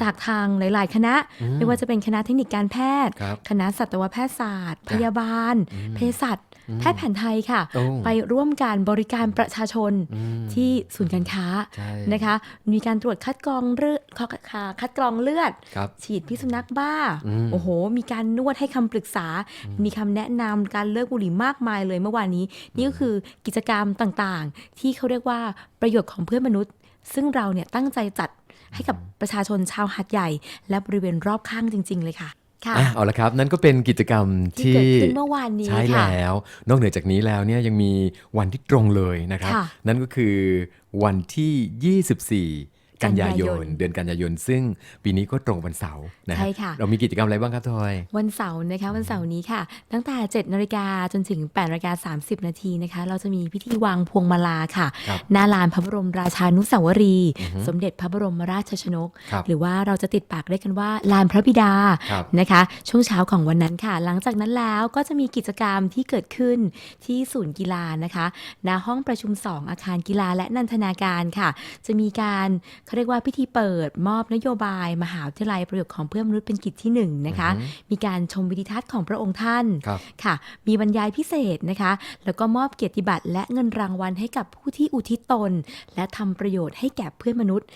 Speaker 2: จากทางหลาย ๆ คณะ ไม่ว่าจะเป็นคณะเทคนิคการแพทย์
Speaker 1: ครับ
Speaker 2: คณะสัตวแพทยศาสตร์พ
Speaker 1: จ้ะ
Speaker 2: ยาบาล เภสัช แพทย์แผนไทยค่ะ
Speaker 1: โอ้
Speaker 2: ไปร่วมการบริการประชาชน
Speaker 1: อืม
Speaker 2: ที่ศูนย์การค้า
Speaker 1: ใช่
Speaker 2: นะคะ มีการตรวจคัดกรองเลือดคัดกรองเลือด
Speaker 1: ครับ
Speaker 2: ฉีดพิษสุนัขบ้า
Speaker 1: อืม
Speaker 2: โอ้โห มีการนวดให้คำปรึกษา มีคำแนะนำการเลิกบุหรี่มากมายเลยเมื่อวานนี้ นี่ก็คือกิจกรรมต่างๆ ที่เขาเรียกว่าประโยชน์ของเพื่อนมนุษย์ ซึ่งเราเนี่ยตั้งใจจัดให้กับประชาชนชาวหัดใหญ่ และบริเวณรอบข้างจริง ๆ เลยค่ะ ค่ะ
Speaker 1: อะเอาละครับ นั่นก็เป็นกิจกรรม
Speaker 2: ที่
Speaker 1: ที่
Speaker 2: เกิดขึ้นเมื่อวานนี้
Speaker 1: ใช่
Speaker 2: ค่ะ
Speaker 1: แล้ว นอกเหนือจากนี้แล้วเนี่ยยังมีวันที่ตรงเลยนะครับ
Speaker 2: ค่ะ
Speaker 1: นั่นก็คือวันที่ 24 กันยาย
Speaker 2: กันยาย
Speaker 1: น
Speaker 2: น
Speaker 1: เดือนกันยายน ซึ่งปีนี้ก็ตรงวันเสาร์นะฮ
Speaker 2: ใช่ค่ะ
Speaker 1: เรามีกิจกรรมอะไรบ้างครับทอย
Speaker 2: วันเสาร์นะคะ วันเสาร์นี้ค่ะ ตั้งแต่7นาฬิกาจนถึง8นาฬิกา30 นาทีนะคะ เราจะมีพิธีวางพวงมาลาค่ะ
Speaker 1: ครับ
Speaker 2: หน้าลานพระบรมราชานุสาวรีย์สมเด็จพระบรมราชชนก
Speaker 1: ครับ
Speaker 2: หรือว่าเราจะติดปากเรียกกันว่าลานพระบิดา
Speaker 1: ครับ
Speaker 2: นะคะ ช่วงเช้าของวันนั้นค่ะ หลังจากนั้นแล้วก็จะมีกิจกรรมที่เกิดขึ้นที่ศูนย์กีฬานะคะณห้องประชุม 2 อาคารกีฬาและนันทนาการค่ะ จะมีการเขาเรียกว่าพิธีเปิดมอบนโยบาย มหาวิทยาลัยประโยชน์ของเพื่อนมนุษย์เป็นกิจที่หนึ่งนะคะ มีการชมวิดีทัศน์ของพระองค์ท่าน
Speaker 1: ครับ
Speaker 2: ค่ะ มีบรรยายพิเศษนะคะ แล้วก็มอบเกียรติบัตรและเงินรางวัลให้กับผู้ที่อุทิศตน และทำประโยชน์ให้แก่เพื่อนมนุษย์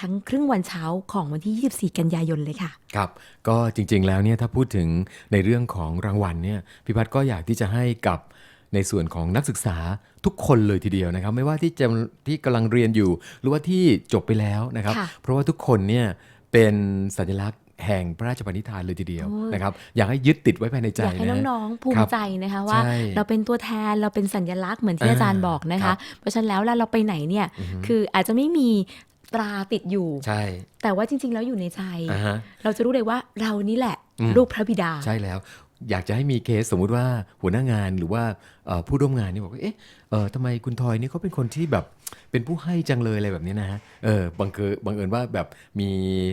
Speaker 2: ทั้งครึ่งวันเช้าของวันที่ 24 กันยายนเลยค่ะ
Speaker 1: ครับ ก็จริงๆ แล้วเนี่ยถ้าพูดถึงในเรื่องของรางวัลเนี่ย พิพัฒน์ก็อยากที่จะให้กับ ในส่วนของนักศึกษาทุกคนเลยทีเดียวนะครับ ไม่ว่าที่จะที่กำลังเรียนอยู่ หรือว่าที่จบไปแล้วนะครับ
Speaker 2: ค่ะ
Speaker 1: เพราะว่าทุกคนเนี่ยเป็นสัญลักษณ์แห่งพระราชปณิธานเลยทีเดียว
Speaker 2: โอ้ย
Speaker 1: นะครับอยากให้ยึดติดไว้ภายในใจ
Speaker 2: อยากให้
Speaker 1: นะ
Speaker 2: น้องๆภู
Speaker 1: ครั
Speaker 2: มิ
Speaker 1: บ
Speaker 2: ใจนะคะว่า
Speaker 1: ใช่
Speaker 2: เราเป็นตัวแทนเราเป็นสัญลักษณ์เหมือนที่
Speaker 1: อ่า
Speaker 2: อาจารย์บอกนะ
Speaker 1: ครั
Speaker 2: คะ
Speaker 1: บ
Speaker 2: เพราะฉะนั้นแล้วเวลาเราไปไหนเนี่ยคืออาจจะไม่มีตราติดอยู่
Speaker 1: ใช่
Speaker 2: แต่ว่าจริง ๆ แล้วอยู่ในใจ
Speaker 1: อ่าฮะ
Speaker 2: เราจะรู้เลยว่าเรานี่แหละ
Speaker 1: อืม
Speaker 2: รูปพระบิดา
Speaker 1: ใช่แล้ว อยากจะให้มีเคสสมมุติว่าหัวหน้างานหรือว่าเอ่อผู้ร่วมงานนี่บอกว่าเอ๊ะเออทำไมคุณทอยนี่เขาเป็นคนที่แบบเป็นผู้ให้จังเลยอะไรแบบนี้นะฮะเออบังเกิดบังเอิญว่าแบบมี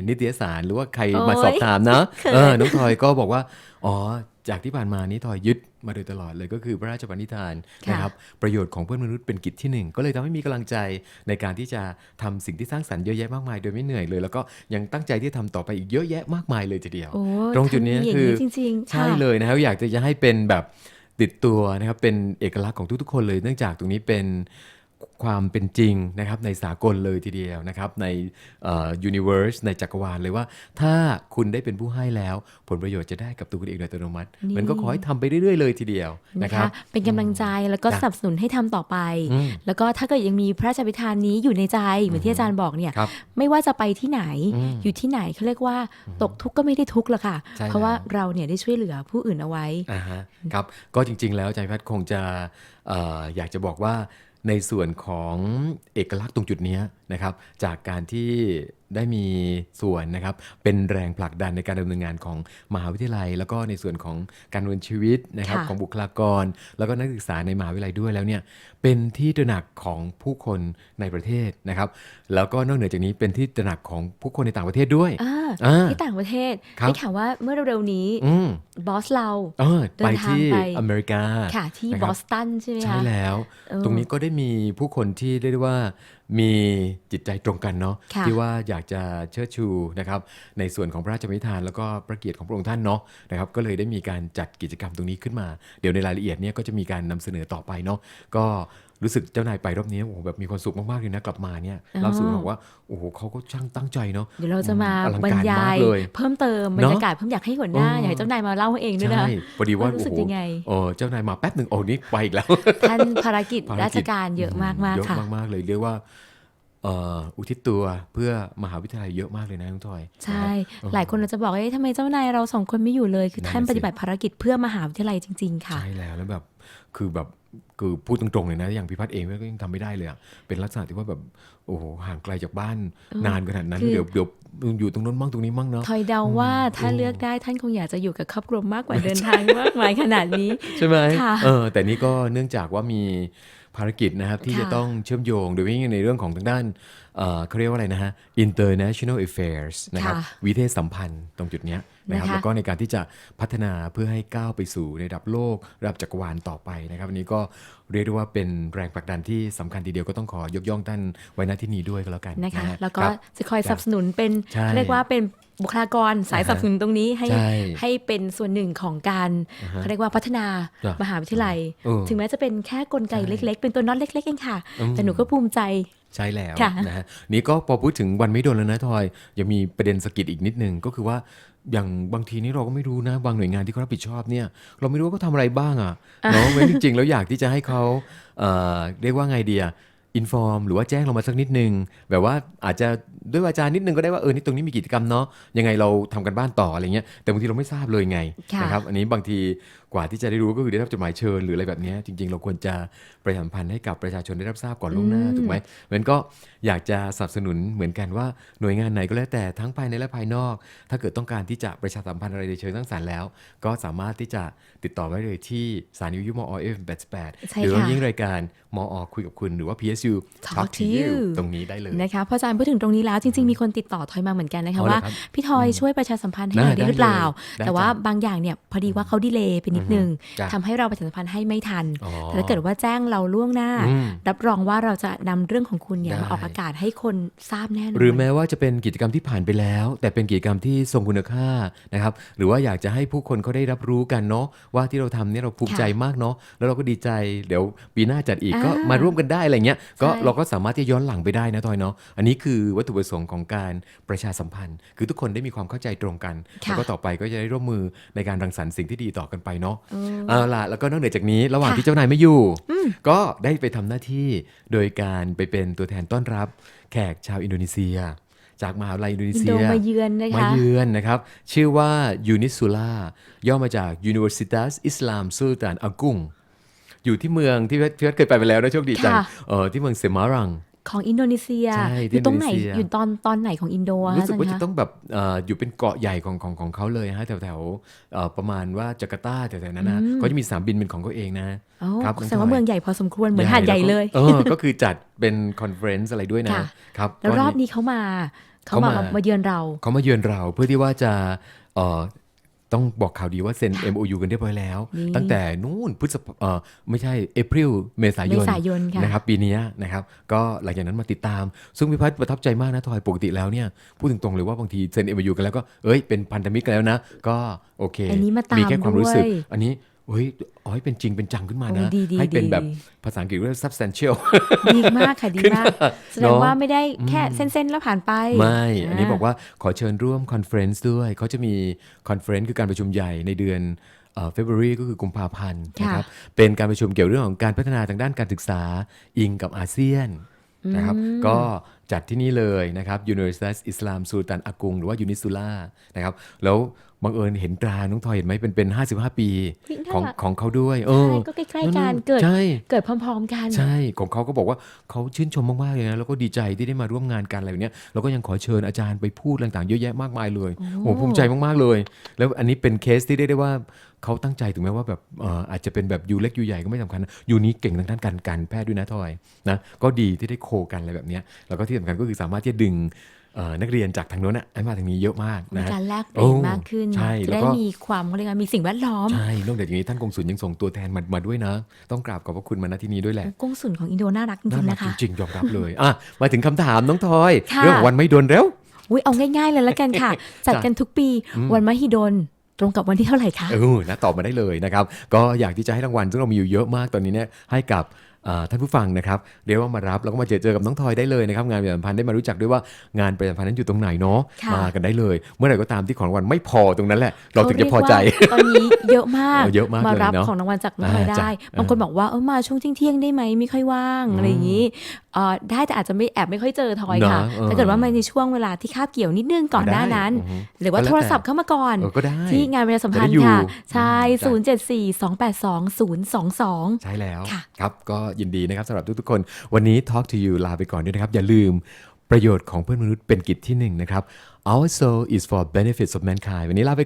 Speaker 1: นิตยสารหรือว่าใคร
Speaker 2: โอ๊ย
Speaker 1: มาสอบถามนะ
Speaker 2: เขิน
Speaker 1: เออน้องทอยก็บอกว่าอ๋อ จากที่ผ่านมานี้ทอยยึดมาโดยตลอดเลยก็คือพระราชปณิธาน
Speaker 2: ค่ะ
Speaker 1: นะครับประโยชน์ของเพื่อนมนุษย์เป็นกิจที่หนึ่งก็เลยทำให้มีกำลังใจในการที่จะทำสิ่งที่สร้างสรรค์เยอะแยะมากมายโดยไม่เหนื่อยเลย แล้วก็ยังตั้งใจที่จะทำต่อไปอีกเยอะแยะมากมายเลยทีเดียว
Speaker 2: โอ้
Speaker 1: ตรงจุดเนี้ย
Speaker 2: ทำย่าง
Speaker 1: คือ
Speaker 2: จริงๆ
Speaker 1: ใช่
Speaker 2: ค่ะ
Speaker 1: เลยนะครับอยากจะให้เป็นแบบติดตัวนะครับเป็นเอกลักษณ์ของทุกๆคนเลย เนื่องจากตรงนี้เป็น ความเป็นจริงนะครับในสากลเลยทีเดียวนะครับในยูนิเวอร์สในจักรวาลเลยว่า ถ้าคุณได้เป็นผู้ให้แล้ว ผลประโยชน์จะได้กับตัวคุณเองโดยอัตโนมัติ
Speaker 2: นี่
Speaker 1: มันก็ขอให้ทำไปเรื่อยๆเลยทีเดียวนะ
Speaker 2: นะ
Speaker 1: ครั
Speaker 2: คะ
Speaker 1: บ
Speaker 2: เป็นกำลังใจแล้วก็
Speaker 1: จ้ะ
Speaker 2: สนับสนุนให้ทำต่อไป
Speaker 1: อืม
Speaker 2: แล้วก็ถ้าเกิดยังมีพระราชบิทานนี้อยู่ในใจเหมือนที่อาจารย์บอกเนี่ย
Speaker 1: ครับ
Speaker 2: ไม่ว่าจะไปที่ไหน
Speaker 1: อืม
Speaker 2: อยู่ที่ไหนเขาเรียกว่าตกทุกข์ก็ไม่ได้ทุกข์หรอกค่ะ
Speaker 1: ใช่
Speaker 2: เพราะว่า
Speaker 1: แล้ว
Speaker 2: เราเนี่ยได้ช่วยเหลือผู้อื่นเอาไว้
Speaker 1: อ่าฮะครับก็จริงๆ แล้วอาจารย์พัฒน์คงจะเอ่ออยากจะบอกว่า ในส่วนของเอกลักษณ์ตรงจุดนี้ นะครับจากการที่ได้มีส่วนนะครับเป็นแรงผลักดันในการดำเนินงานของมหาวิทยาลัย แล้วก็ในส่วนของการดำเนินชีวิตนะครับ
Speaker 2: ค่ะ
Speaker 1: ของบุคลากร แล้วก็นักศึกษาในมหาวิทยาลัยด้วยแล้วเนี่ยเป็นที่ตระหนักของผู้คนในประเทศนะครับ แล้วก็นอกเหนือจากนี้เป็นที่ตระหนักของผู้คนในต่างประเทศด้วย
Speaker 2: อ่า
Speaker 1: อ่า
Speaker 2: ที่ต่างประเทศ
Speaker 1: ครับ
Speaker 2: ได้ข่าวว่าเมื่อเร็วๆนี้
Speaker 1: อืม
Speaker 2: บอสเรา
Speaker 1: เออ
Speaker 2: เดิ
Speaker 1: ไป
Speaker 2: นทาง
Speaker 1: ที่
Speaker 2: ไป
Speaker 1: อเมริกา
Speaker 2: ค่ะที่
Speaker 1: นะ
Speaker 2: บ
Speaker 1: ครั
Speaker 2: อสตันใช่ไหมคะ
Speaker 1: ใช่แล้ว
Speaker 2: เออ
Speaker 1: ตรงนี้ก็ได้มีผู้คนที่เรียกได้ว่ามีจิตใจตรงกันเนาะ
Speaker 2: ค่ะ
Speaker 1: ที่ว่าอยากจะเชิดชูนะครับในส่วนของพระราชบัญทาน แล้วก็พระเกียรติของพระองค์ท่านเนาะนะครับก็เลยได้มีการจัดกิจกรรมตรงนี้ขึ้นมา เดี๋ยวในรายละเอียดเนี่ยก็จะมีการนำเสนอต่อไปเนาะก็ รู้สึกเจ้านายไปรอบนี้โอ้โหแบบมีความสุขมากๆเลยนะกลับมาเนี่ย
Speaker 2: อ๋อ
Speaker 1: เล่าสู่บอกว่าโอ้โหเขาก็ช่างตั้งใจเนาะ
Speaker 2: เดี๋ยวเราจะมา
Speaker 1: อลัง
Speaker 2: บร
Speaker 1: การร
Speaker 2: ยามา
Speaker 1: ก
Speaker 2: ย
Speaker 1: เลย
Speaker 2: เพิ่มเติมบร
Speaker 1: เน
Speaker 2: ร
Speaker 1: อะ
Speaker 2: ยากาศเพิ่มอยากให้หัวหน้า
Speaker 1: เออ
Speaker 2: อยากให้เจ้านายมาเล่าเองด้วยนะ
Speaker 1: ใช่พอดีว่า
Speaker 2: ว่ารู้
Speaker 1: โอ้
Speaker 2: สึก
Speaker 1: โห
Speaker 2: ยังไง
Speaker 1: เออเจ้านายมาแป๊บหนึ่งโอ้นี่ไปอีกแล้ว
Speaker 2: ท่านภารกิจ
Speaker 1: ภาร
Speaker 2: รา
Speaker 1: กิ
Speaker 2: ช
Speaker 1: จ
Speaker 2: การเยอะมากมาก
Speaker 1: เยอะ
Speaker 2: ค่ะ
Speaker 1: มากๆเลยเรียกว่าเอ่ออุทิศตัวเพื่อมหาวิทยาลัยเยอะมากเลยนะน้องทอย
Speaker 2: ใช่
Speaker 1: นะครับ
Speaker 2: หลายคนเราจะบอกว่าเอ๊ะทำไมเจ้านายเราสองคนไม่อยู่เลย คือ
Speaker 1: นั่น
Speaker 2: ท่าน
Speaker 1: น่ะสิ
Speaker 2: ปฏิบัติภารกิจเพื่อมหาวิทยาลัยจริง ๆ ค่ะ
Speaker 1: ใช่แล้วแล้วแบบคือแบบ คือพูดตรงๆเลยนะ อย่างพิพัฒน์เองก็ยังทำไม่ได้เลยอะเป็นลักษณะที่ว่าแบบโอ้โหห่างไกลจากบ้านนานขนาดนั้น
Speaker 2: คือ
Speaker 1: เดี๋ยวเดี๋ยวอยู่ตรงนู้นมั่งตรงนี้มั่งเนาะ
Speaker 2: ทอยเดาว่าถ้าเลือกได้ท่านคงอยากจะอยู่กับครอบครัวมากกว่าเดินทางมากมายขนาดนี้
Speaker 1: ใช่ไหม
Speaker 2: ค่ะ
Speaker 1: เออแต่นี่ก็เนื่องจากว่ามี ภารกิจนะครับที่
Speaker 2: ค่ะ
Speaker 1: จะต้องเชื่อมโยงโดยเฉพาะในเรื่องของทางด้านเอ่อเขาเรียกว่าอะไรนะฮะ international affairs นะครับ
Speaker 2: ค่ะ
Speaker 1: วิเทศสัมพันธ์ตรงจุดเนี้ยนะครับ
Speaker 2: นะคะ
Speaker 1: แล้วก็ในการที่จะพัฒนาเพื่อให้ก้าวไปสู่ในระดับโลกระดับจักรวาลต่อไปนะครับวันนี้ก็เรียกได้ว่าเป็นแรงผลักดันที่สำคัญทีเดียวก็ต้องขอยกย่องท่านไว้ณที่นี้ด้วยก็แล้วกัน
Speaker 2: นะคะ
Speaker 1: ฮ
Speaker 2: แล้วก็
Speaker 1: ครับ
Speaker 2: จะคอยสนับสนุนเป็น
Speaker 1: ใช่
Speaker 2: เรียกว่าเป็น บุคลากรสาย
Speaker 1: อ่าฮะ
Speaker 2: สนับสนุนตรงนี้ให้
Speaker 1: ใช่
Speaker 2: ให้เป็นส่วนหนึ่งของการ
Speaker 1: อ่าฮะ
Speaker 2: เขาเรียกว่าพัฒนา
Speaker 1: จ้ะ
Speaker 2: มหาวิทยาลัย
Speaker 1: เออ
Speaker 2: ถึงแม้จะเป็นแค่กลไก
Speaker 1: ใช่
Speaker 2: เล็ก ๆ เป็นตัวน็อตเล็ก ๆ เองค่ะ
Speaker 1: อืม
Speaker 2: แต่หนูก็ภูมิใจ
Speaker 1: ใช่แล้ว
Speaker 2: ค่ะ
Speaker 1: นะฮะนี่ก็พอพูดถึงวันไม่โดนแล้วนะทอยยังมีประเด็นสะกิดอีกนิดนึงก็คือว่าอย่างบางทีนี่เราก็ไม่รู้นะบางหน่วยงานที่เขารับผิดชอบเนี่ยเราไม่รู้ว่าเขาทำอะไรบ้างอะเนาะเว้นจริงๆแล้วอยากที่จะให้เขาเอ่อเรียกว่าไงเดีย อินฟอร์มหรือว่าแจ้งเรามาสักนิดนึง แบบว่าอาจจะด้วยวาจานิดนึงก็ได้ว่าเออนี่ตรงนี้มีกิจกรรมเนาะยังไงเราทำกันบ้านต่ออะไรเงี้ยแต่บางทีเราไม่ทราบเลยไง
Speaker 2: ค่ะ
Speaker 1: นะครับอันนี้บางที กว่าที่จะได้รู้ก็คือได้รับจดหมายเชิญหรืออะไรแบบเนี้ยจริง ๆ เราควรจะประชาสัมพันธ์ให้กับประชาชนได้รับทราบก่อนล่วงหน้า
Speaker 2: อืม
Speaker 1: ถูกไหมเพราะฉะนั้นก็อยากจะสนับสนุนเหมือนกันว่าหน่วยงานไหนก็แล้วแต่ทั้งภายในและภายนอก ถ้าเกิดต้องการที่จะประชาสัมพันธ์อะไรในเชิงสร้างสรรค์แล้ว ก็สามารถที่จะติดต่อได้เลยที่สถานีวิทยุมอเอฟแปดแปด
Speaker 2: ใช่
Speaker 1: หรือว่า
Speaker 2: ค่ะ
Speaker 1: ยิ่งรายการมอคุยกับคุณหรือว่า PSU
Speaker 2: Talk to you
Speaker 1: ตรงนี้ได้เลย
Speaker 2: นะคะพออาจารย์พูดถึงตรงนี้แล้วจริง ๆ มีคนติดต่อทอยมาเหมือนกันนะคะ
Speaker 1: เอาเหรอ
Speaker 2: ว่า
Speaker 1: ครับ
Speaker 2: พี่ทอยช่วยประชาสัมพันธ์ให้หน่อย
Speaker 1: ได้
Speaker 2: ได้หรือเปล่า
Speaker 1: ได้
Speaker 2: แต่ว่า
Speaker 1: จ้ะ
Speaker 2: บางอย่างเนี่ยพอดีว่าเขาดีเลย์ไปนิดนึง
Speaker 1: จ้ะ
Speaker 2: ทำให้เราประชาสัมพันธ์ให้ไม่ทัน
Speaker 1: อ๋อ
Speaker 2: แต่ถ้าเกิดว่าแจ้งเราล่วงหน้า
Speaker 1: อืม
Speaker 2: รับรองว่าเราจะนำเรื่องของคุณเนี่ย
Speaker 1: ได้
Speaker 2: มาออกอากาศให้คนทราบแน่นอน
Speaker 1: หรือแม้ว่าจะเป็นกิจกรรมที่ผ่านไปแล้ว แต่เป็นกิจกรรมที่ทรงคุณค่านะครับหรือว่าอยากจะให้ผู้คนเขาได้รับรู้กันเนาะว่าที่เราทำเนี่ยเราภูมิใจมากเนาะแล้วเราก็ดีใจเดี๋ยวปีหน้าจัดอีก
Speaker 2: อ่า
Speaker 1: ก็มาร่วมกันได้อะไรเงี้ยก็
Speaker 2: ใช่
Speaker 1: เราก็สามารถที่จะย้อนหลังไปได้นะทอยเนาะอันนี้คือวัตถุประสงค์ของการประชาสัมพันธ์ คือทุกคนได้มีความเข้าใจตรงกัน
Speaker 2: ค่ะ
Speaker 1: แล้วก็ต่อไปก็จะได้ร่วมมือในการรังสรรค์สิ่งที่ดีต่อกันไปเนาะ
Speaker 2: เออ
Speaker 1: เอาล่ะแล้วก็นอกเหนือจากนี้ระหว่าง
Speaker 2: ค่ะ
Speaker 1: ที่เจ้านายไม่อยู่ ก็ได้ไปทำหน้าที่โดยการไปเป็นตัวแทนต้อนรับ แขกชาวอินโดนีเซีย จากมหาวิทยาลัยอินโดนี
Speaker 2: อิน
Speaker 1: เซี
Speaker 2: โด
Speaker 1: ย
Speaker 2: มาเยือนนะ
Speaker 1: มา
Speaker 2: คะ
Speaker 1: เยือนนะครับ ชื่อว่ายูนิสุล่าย่อมาจาก Universitas Islam Sultan Agung อยู่ที่เมืองที่พี่พี่เคยไปไปแล้วนะโชคดีจัง
Speaker 2: ค่ะ
Speaker 1: เออที่เมืองเซมารัง
Speaker 2: ของอินโดนีเซีย
Speaker 1: ใช่
Speaker 2: อ
Speaker 1: ที่
Speaker 2: ยู่ตรงไหน
Speaker 1: อินโดนีเซีย
Speaker 2: อยู่ตอนตอนไหนของอินโดอะ
Speaker 1: รู้สึกว่า
Speaker 2: อา
Speaker 1: จะ
Speaker 2: จารย์
Speaker 1: ต้องแบบเอ่ออยู่เป็นเกาะใหญ่ของของของเขาเลยฮะแถวแถวๆเอ่อประมาณว่าจาการ์ตาแถวๆนั้นนะเขาจะมีสนามบินเป็นของเขาเองนะ
Speaker 2: อ๋อ
Speaker 1: ครับน้อง
Speaker 2: แสดงว่า
Speaker 1: ทอย
Speaker 2: เมืองใหญ่พอสมควร เหมือนหาดใหญ่เลย
Speaker 1: เออก็คือจัดเป็นคอนเฟรนซ์อะไรด้วยนะ
Speaker 2: ค่ะ
Speaker 1: ครับ
Speaker 2: แล้ว
Speaker 1: ก็
Speaker 2: รอบนี้เขามาเขามา
Speaker 1: เขามา
Speaker 2: มาเยือนเรา
Speaker 1: เขามาเยือนเราเพื่อที่ว่าจะเอ่อ ต้องบอกข่าวดีว่าเซ็น MOU กันเรียบร้อยแล้ว
Speaker 2: นี่
Speaker 1: ตั้งแต่นู่นพฤษภเอ่อไม่ใช่เอพ i l เมษาย
Speaker 2: เม
Speaker 1: น
Speaker 2: ษายนค่ะ
Speaker 1: นะครับปีนี้นะครับก็หลังจากนั้นมาติดตาม ซึ่งพี่พัฒน์ประทับใจมากนะทอยปกติแล้วเนี่ยพูดตรงๆเลยว่าบางทีเซ็น MOU กันแล้วก็เอ้ยเป็นพันธมิตรกันแล้วนะ ก็โอเค
Speaker 2: อันนี้มาตาม
Speaker 1: แค่ความรู้สึก
Speaker 2: ด้วย
Speaker 1: อันนี้ เฮ้ยเอาให้เป็นจริงเป็นจังขึ้นมา
Speaker 2: โอ้
Speaker 1: นะ
Speaker 2: ดีดี
Speaker 1: ให้เป็น
Speaker 2: ดี
Speaker 1: แบบภาษาอังกฤษเรียกว่า substantial
Speaker 2: ดีมากค่ะ ดีมาก แสดงว่าไม่ได้แค่เส้น ๆ แล้วผ่านไป
Speaker 1: ไม่ อันนี้บอกว่าขอเชิญร่วมคอนเฟรนซ์ด้วย เขาจะมีคอนเฟรนซ์คือการประชุมใหญ่ในเดือนเฟบรุรีก็คือกุมภาพันธ์
Speaker 2: ค่ะ
Speaker 1: นะครับเป็นการประชุมเกี่ยวเรื่องของการพัฒนาทางด้านการศึกษาอิงกับอาเซียนนะครับก็จัดที่นี่เลยนะครับ Universitas Islam Sultan Agung หรือว่ายูนิสุล่านะครับแล้ว บังเอิญเห็นตราน้องทอยเห็นไหมเป็นเป็น55ปี
Speaker 2: อุ๊ยน่า
Speaker 1: ของ
Speaker 2: รัก
Speaker 1: ของเขาด้วยเออ
Speaker 2: ใช่ก็ใกล้ๆกันเกิด
Speaker 1: ใช่
Speaker 2: เกิดพร้อมๆกัน
Speaker 1: ใช่ของเขาก็บอกว่าเขาชื่นชมมากๆเลยนะแล้วก็ดีใจที่ได้มาร่วมงานกันอะไรแบบเนี้ยแล้วก็ยังขอเชิญอาจารย์ไปพูดต่างๆเยอะแยะมากมายเลยโอ้โหภูมิใจมากๆเลย แล้วอันนี้เป็นเคสที่ได้ได้ว่าเขาตั้งใจถึงแม้ว่าแบบเอ่ออาจจะเป็นแบบยูเล็กยูใหญ่ก็ไม่สำคัญนะยูนี้เก่งทางด้านการการแพทย์ด้วยนะทอยนะก็ดีที่ได้โคกันอะไรแบบเนี้ยแล้วก็ที่สำคัญก็คือสามารถที่จะดึงเอ่อ นักเรียนจากทางโน้นอะให้มาทางนี้เยอะมาก
Speaker 2: มี
Speaker 1: นะ
Speaker 2: การแลกเป
Speaker 1: โอ้
Speaker 2: ลี่ยนมากขึ้น
Speaker 1: ใช่
Speaker 2: จะ
Speaker 1: แล้ว
Speaker 2: ได้
Speaker 1: ก็
Speaker 2: มีความเขาเรียกว่ามีสิ่งแวดล้อม
Speaker 1: ใช่นอกจากนี้ท่านกงสุลยังส่งตัวแทนมามาด้วยนะ ต้องกราบขอบพระคุณมาณที่นี้ด้วยแหละ
Speaker 2: กงสุลของอินโดน่ารักจ
Speaker 1: น่า
Speaker 2: ริงๆ
Speaker 1: รั
Speaker 2: นะ
Speaker 1: ก
Speaker 2: คะ
Speaker 1: จริงๆยอมรับเลยอะมาถึงคำถามน้องทอย
Speaker 2: ค่ะ
Speaker 1: เรื่องของวันไม่โดนแล้ว
Speaker 2: อุ้ยเอาง่ายๆเลยละกันค่ะ จัดกันทุกปีวันมหิดลตรงกับวันที่เท่าไหร่คะ
Speaker 1: เออนะตอบมาได้เลยนะครับ ก็อยากที่จะให้รางวัลซึ่งเรามีอยู่เยอะมากตอนนี้เนี่ยให้กับอ่า ท่านผู้ฟังนะครับเรียกว่ามารับแล้วก็มาเจอเจอกับน้องทอยได้เลยนะครับงานประชาสัมพันธ์ได้มารู้จักด้วยว่างานประชาสัมพันธ์นั้นอยู่ตรงไหนเนาะ
Speaker 2: ค่ะ
Speaker 1: มากันได้เลย เมื่อไหร่ก็ตามที่ของรางวัลไม่พอตรงนั้นแหละเราถึงจะพอใจ
Speaker 2: เขาเรียกว่าตอนนี้เยอะมาก
Speaker 1: เออเยอะมากเลย
Speaker 2: รับ
Speaker 1: เนอะ
Speaker 2: ของรางวัลจากน้องพลอย
Speaker 1: อ่า
Speaker 2: ได้
Speaker 1: จ้ะ
Speaker 2: บางคนบอกว่าเออมาช่วงเที่ยงๆได้ไหมไม่ค่อยว่างอะไรอย่างนี้เอ่อได้แต่อาจจะไม่แอบไม่ค่อยเจอทอยค่ะ
Speaker 1: เนอะเออ
Speaker 2: ถ้าเกิดว่ามาในช่วงเวลาที่คาบเกี่ยวนิดนึงก่อนหน้านั้น
Speaker 1: ได้อือฮึ
Speaker 2: หรือว่า
Speaker 1: ก็แล้ว
Speaker 2: โทรศัพท์เข้ามาก่อน
Speaker 1: เออก็ได้
Speaker 2: ที่งานประชาสัมพันธ์
Speaker 1: จะได้อยู่
Speaker 2: ค่ะใช่
Speaker 1: จ้ะ
Speaker 2: 0 7 4 2 8 2 0 2 2
Speaker 1: ใช่แล้ว
Speaker 2: ค่ะ
Speaker 1: ครับก็ยินดีนะครับสำหรับทุกๆคน วันนี้ Talk to you ลาไปก่อนด้วยนะครับ อย่าลืมประโยชน์ของเพื่อนมนุษย์เป็นกิจที่หนึ่งนะครับ Our soul is for benefits of mankind วันนี้ลาไป